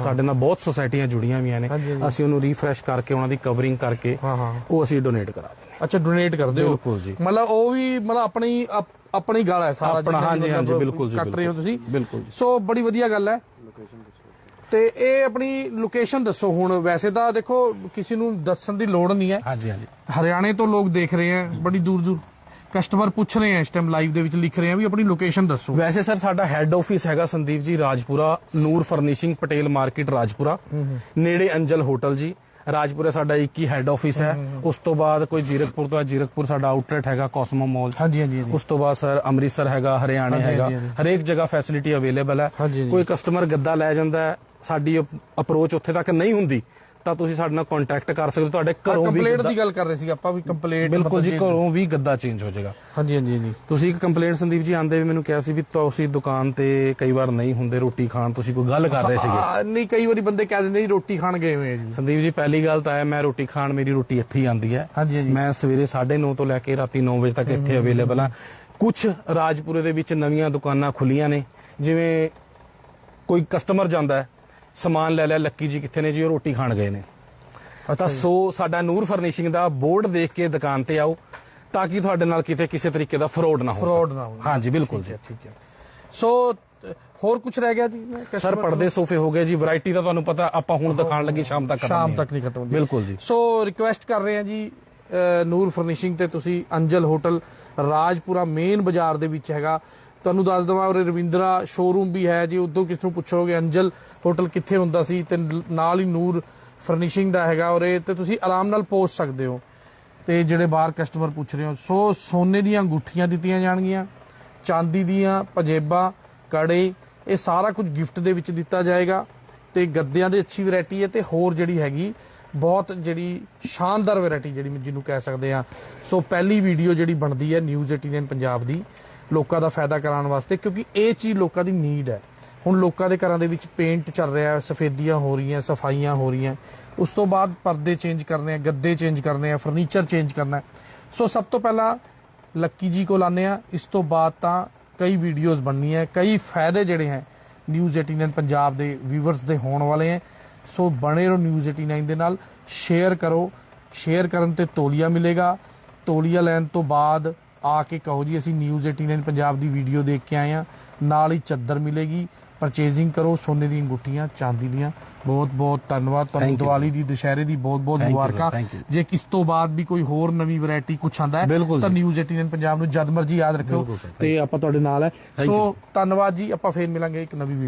ਸਾਡੇ ਨਾਲ ਬਹੁਤ ਸੁਸਾਇਟੀਆਂ ਜੁੜੀਆਂ ਹੋਈਆਂ ਨੇ। ਅਸੀਂ ਉਹਨੂੰ ਰੀਫਰੈਸ਼ ਕਰਕੇ ਉਹਨਾਂ ਦੀ ਕਵਰਿੰਗ ਕਰਕੇ ਉਹ ਅਸੀਂ ਡੋਨੇਟ ਕਰਾ ਦਿੰਦੇ ਹਾਂ ਅੱਛਾ ਡੋਨੇਟ ਕਰਦੇ ਹੋ ਬਿਲਕੁਲ ਜੀ। ਮਤਲਬ ਉਹ ਵੀ ਮਤਲਬ ਆਪਣੀ ਆਪ- ਆਪਣੀ ਗੱਲ ਹੈ ਸਾਰਾ ਵੀ ਹਾਂਜੀ, ਹਾਂਜੀ, ਬਿਲਕੁਲ ਜੀ, ਕੱਟ ਰਹੇ ਹੋ। ਤੁਸੀਂ ਬਿਲਕੁਲ ਜੀ। ਸੋ ਬੜੀ ਵਧੀਆ ਗੱਲ ਹੈ ਤੇ ਇਹ ਆਪਣੀ ਲੋਕੇਸ਼ਨ ਦੱਸੋ ਹੁਣ। ਵੈਸੇ ਤਾਂ ਦੇਖੋ ਕਿਸੇ ਨੂੰ ਦੱਸਣ ਦੀ ਲੋੜ ਨਹੀਂ ਹੈ। ਹਾਂਜੀ ਹਾਂਜੀ। ਹਰਿਆਣੇ ਤੋਂ ਲੋਕ ਦੇਖ ਰਹੇ ਹੈ ਬੜੀ ਦੂਰ ਦੂਰ। ਕਸਟਮਰ ਪੁੱਛ ਰਹੇ ਹੈ ਇਸ ਟਾਈਮ ਲਾਈਵ ਦੇ ਵਿੱਚ ਲਿਖ ਰਹੇ ਹੈ ਵੀ ਆਪਣੀ ਲੋਕੇਸ਼ਨ ਦੱਸੋ। ਵੈਸੇ ਸਰ ਸਾਡਾ ਹੈੱਡ ਆਫਿਸ ਹੈਗਾ ਸੰਦੀਪ ਜੀ ਰਾਜਪੁਰਾ ਨੂਰ ਫਰਨਿਸ਼ਿੰਗ ਪਟੇਲ ਮਾਰਕੀਟ ਰਾਜਪੁਰਾ। ਨੇੜੇ ਅੰਜਲ ਹੋਟਲ ਜੀ। ਰਾਜਪੁਰਾ ਸਾਡਾ ਇੱਕ ਹੀ ਹੈੱਡ ਆਫਿਸ ਹੈ। ਉਸ ਤੋਂ ਬਾਅਦ ਕੋਈ ਜੀਰਕਪੁਰ ਤੋਂ ਜੀਰਕਪੁਰ ਸਾਡਾ ਆਊਟਲੈਟ ਹੈਗਾ ਕੋਸਮੋ ਮਾਲ ਹਾਂਜੀ ਹਾਂਜੀ ਉਸ ਤੋਂ ਬਾਅਦ ਸਰ ਅੰਮ੍ਰਿਤਸਰ ਹੈਗਾ ਹਰਿਆਣੇ ਹੈਗਾ। ਹਰੇਕ ਜਗ੍ਹਾ ਫੈਸਿਲਿਟੀ ਅਵੇਲੇਬਲ ਹੈ। ਕੋਈ ਕਸਟਮਰ ਗੱਦਾ ਲੈ ਜਾਂਦਾ ਹੈ। ਸਾਡੀ ਅਪਰੋਚ ਉੱਥੇ ਤੱਕ ਨਹੀਂ ਹੁੰਦੀ ਤਾਂ ਤੁਸੀਂ ਸਾਡੇ ਨਾਲ ਕੰਟੈਕਟ ਕਰ ਸਕਦੇ ਹੋ ਤੁਹਾਡੇ ਘਰੋਂ ਵੀ ਕੰਪਲੇਂਟ ਦੀ ਗੱਲ ਕਰ ਰਹੇ ਸੀ ਆਪਾਂ ਵੀ ਕੰਪਲੇਂਟ ਬਿਲਕੁਲ ਜੀ ਘਰੋਂ ਵੀ ਗੱਦਾ ਚੇਂਜ ਹੋ ਜਾਏਗਾ। ਹਾਂਜੀ ਹਾਂਜੀ ਹਾਂਜੀ। ਤੁਸੀਂ ਇੱਕ ਕੰਪਲੇਂਟ ਸੰਦੀਪ ਜੀ ਆਂਦੇ ਵੀ ਮੈਨੂੰ ਕਿਹਾ ਸੀ ਵੀ ਤੁਸੀਂ ਦੁਕਾਨ ਤੇ ਕਈ ਵਾਰ ਨਹੀਂ ਹੁੰਦੇ ਰੋਟੀ ਖਾਣ ਤੁਸੀਂ ਕੋਈ ਗੱਲ ਕਰ ਰਹੇ ਸੀਗੇ। ਆ, ਨਹੀਂ ਕਈ ਵਾਰੀ ਬੰਦੇ ਕਹਿ ਦਿੰਦੇ ਜੀ ਰੋਟੀ ਖਾਣ ਗਏ ਹੋਏ ਆ ਜੀ। ਸੰਦੀਪ ਜੀ ਪਹਿਲੀ ਗੱਲ ਤਾਂ ਹੈ ਮੈਂ ਰੋਟੀ ਖਾਣ ਮੇਰੀ ਰੋਟੀ ਇੱਥੇ ਹੀ ਆਂਦੀ ਹੈ। ਹਾਂਜੀ, ਹਾਂਜੀ। ਮੈਂ ਸਵੇਰੇ 9:30 ਤੋਂ ਲੈ ਕੇ ਰਾਤੀ 9 ਵਜੇ ਤੱਕ ਇੱਥੇ ਅਵੇਲੇਬਲ ਹਾਂ ਕੁਝ ਰਾਜਪੁਰੇ ਦੇ ਵਿੱਚ ਨਵੀਆਂ ਦੁਕਾਨਾਂ ਖੁੱਲੀਆਂ ਨੇ ਜਿਵੇਂ ਕੋਈ ਕਸਟਮਰ ਜਾਂਦਾ ਹੈ ਸਮਾਨ ਲੈ ਲਿਆ ਲੱਕੀ ਜੀ ਕਿੱਥੇ ਨੇ ਜੀ ਉਹ ਰੋਟੀ ਖਾਣ ਗਏ ਨੇ। ਤਾਂ ਸੋ ਸਾਡਾ ਨੂਰ ਫਰਨਿਸ਼ਿੰਗ ਦਾ ਬੋਰਡ ਦੇਖ ਕੇ ਦੁਕਾਨ ਤੇ ਆਓ ਤਾਂ ਕਿ ਤੁਹਾਡੇ ਨਾਲ ਕਿਤੇ ਕਿਸੇ ਤਰੀਕੇ ਦਾ ਫਰੋਡ ਨਾ ਹੋ ਫਰਾਡ। ਨਾ ਹੋਵੇ ਹਾਂਜੀ ਬਿਲਕੁਲ ਜੀ। ਠੀਕ ਹੈ। ਸੋ ਹੋਰ ਕੁਝ ਰਹਿ ਗਿਆ ਜੀ? ਸਰ ਪਰਦੇ ਸੋਫੇ ਹੋ ਗਏ ਜੀ ਵੈਰਾਈਟੀ ਦਾ ਤੁਹਾਨੂੰ ਪਤਾ ਆਪਾਂ ਹੁਣ ਦਿਖਾਣ ਲੱਗੇ ਸ਼ਾਮ ਤੱਕ ਸ਼ਾਮ। ਤੱਕ ਨਹੀਂ ਖਤਮ ਹੁੰਦੀ। ਬਿਲਕੁਲ ਜੀ। ਸੋ ਰਿਕੁਐਸਟ ਕਰ ਰਹੇ ਹਾਂ ਜੀ ਨੂਰ ਫਰਨਿਸ਼ਿੰਗ ਤੇ ਤੁਸੀਂ ਅੰਜਲ ਹੋਟਲ ਰਾਜਪੁਰਾ ਮੇਨ ਬਾਜ਼ਾਰ ਦੇ ਵਿੱਚ ਹੈਗਾ। ਤੁਹਾਨੂੰ ਦੱਸ ਦਵਾਂ, ਉਰੇ ਰਵਿੰਦਰਾ ਸ਼ੋਰੂਮ ਵੀ ਹੈ ਜੀ ਉਦੋਂ ਕਿਸ ਨੂੰ ਪੁੱਛੋਗੇ, ਅੰਜਲ ਹੋਟਲ ਕਿੱਥੇ ਹੁੰਦਾ ਸੀ ਤੇ ਨਾਲ ਹੀ ਨੂਰ ਫਰਨਿਸ਼ਿੰਗ ਦਾ ਹੈਗਾ ਉਰੇ ਤੇ ਤੁਸੀਂ ਆਰਾਮ ਨਾਲ ਪਹੁੰਚ ਸਕਦੇ ਹੋ। ਤੇ ਜਿਹੜੇ ਬਾਹਰ ਕਸਟਮਰ ਪੁੱਛ ਰਹੇ ਹੋ, ਸੋ ਸੋਨੇ ਦੀਆਂ ਅੰਗੂਠੀਆਂ ਦਿੱਤੀਆਂ ਜਾਣਗੀਆਂ, ਚਾਂਦੀ ਦੀਆਂ, ਪਜੇਬਾਂ, ਕੜੇ, ਇਹ ਸਾਰਾ ਕੁਝ ਗਿਫਟ ਦੇ ਵਿੱਚ ਦਿੱਤਾ ਜਾਏਗਾ ਤੇ ਗੱਦਿਆਂ ਦੀ ਅੱਛੀ ਵੈਰਾਈਟੀ ਹੈ ਤੇ ਹੋਰ ਜਿਹੜੀ ਹੈਗੀ, ਬਹੁਤ ਜਿਹੜੀ ਸ਼ਾਨਦਾਰ ਵੈਰਾਈਟੀ ਜਿਹੜੀ ਜਿਹਨੂੰ ਕਹਿ ਸਕਦੇ ਆ ਸੋ ਪਹਿਲੀ ਵੀਡੀਓ ਜਿਹੜੀ ਬਣਦੀ ਹੈ ਨਿਊਜ਼ 89 ਪੰਜਾਬ ਦੀ ਲੋਕਾਂ ਦਾ ਫਾਇਦਾ ਕਰਾਉਣ ਵਾਸਤੇ, ਕਿਉਂਕਿ ਇਹ ਚੀਜ਼ ਲੋਕਾਂ ਦੀ ਨੀਡ ਹੈ। ਹੁਣ ਲੋਕਾਂ ਦੇ ਘਰਾਂ ਦੇ ਵਿੱਚ ਪੇਂਟ ਚੱਲ ਰਿਹਾ ਹੈ, ਸਫੇਦੀਆਂ ਹੋ ਰਹੀਆਂ, ਸਫਾਈਆਂ ਹੋ ਰਹੀਆਂ। ਉਸ ਤੋਂ ਬਾਅਦ ਪਰਦੇ ਚੇਂਜ ਕਰਨੇ ਆ, ਗੱਦੇ ਚੇਂਜ ਕਰਨੇ ਆ ਫਰਨੀਚਰ ਚੇਂਜ ਕਰਨਾ ਸੋ ਸਭ ਤੋਂ ਪਹਿਲਾਂ ਲੱਕੀ ਜੀ ਕੋਲ ਆਨੇ ਆ। ਇਸ ਤੋਂ ਬਾਅਦ ਤਾਂ ਕਈ ਵੀਡੀਓਜ਼ ਬਣਨੀਆਂ ਕਈ ਫਾਇਦੇ ਜਿਹੜੇ ਹੈ ਨਿਊਜ਼ 89 ਪੰਜਾਬ ਦੇ ਵੀਵਰਸ ਦੇ ਹੋਣ ਵਾਲੇ ਹੈ। ਸੋ ਬਣੇ ਰਹੋ ਨਿਊਜ਼ 89 ਦੇ ਨਾਲ। ਸ਼ੇਅਰ ਕਰੋ। ਸ਼ੇਅਰ ਕਰਨ ਤੇ ਤੋਲੀਆ ਮਿਲੇਗਾ। ਤੋਲੀਆ ਲੈਣ ਤੋਂ ਬਾਅਦ ਆ ਕੇ ਕਹੋ ਜੀ ਅਸੀਂ ਨਿਊਜ਼ 89 ਪੰਜਾਬ ਦੀ ਵੀਡੀਓ ਦੇਖ ਕੇ ਆਏ ਆ ਨਾਲ ਹੀ ਚੱਦਰ ਮਿਲੇਗੀ। ਪਰਚੇਜ਼ਿੰਗ ਕਰੋ ਸੋਨੇ ਦੀਆਂ ਅੰਗੂਠੀਆਂ ਚਾਂਦੀ ਦੀਆਂ। ਬਹੁਤ ਬਹੁਤ ਧੰਨਵਾਦ। ਤੁਹਾਨੂੰ. ਦੀਵਾਲੀ ਦੀ ਦੁਸ਼ਹਿਰੇ ਦੀ ਬਹੁਤ ਬਹੁਤ. ਮੁਬਾਰਕਾਂ. ਜੇ ਕਿਸ ਤੋਂ ਬਾਅਦ ਵੀ ਕੋਈ ਹੋਰ ਨਵੀਂ ਵੈਰਾਈਟੀ ਕੁਝ ਆਂਦਾ ਹੈ ਤਾਂ। ਨਿਊਜ਼ 89 ਪੰਜਾਬ ਨੂੰ ਜਦ ਮਰਜ਼ੀ ਯਾਦ ਰੱਖਿਓ ਤੇ ਆਪਾਂ ਤੁਹਾਡੇ ਨਾਲ ਹੈ। ਸੋ ਧੰਨਵਾਦ ਜੀ। ਆਪਾਂ ਫੇਰ ਮਿਲਾਂਗੇ ਇੱਕ ਨਵੀਂ ਵੀਡੀਓ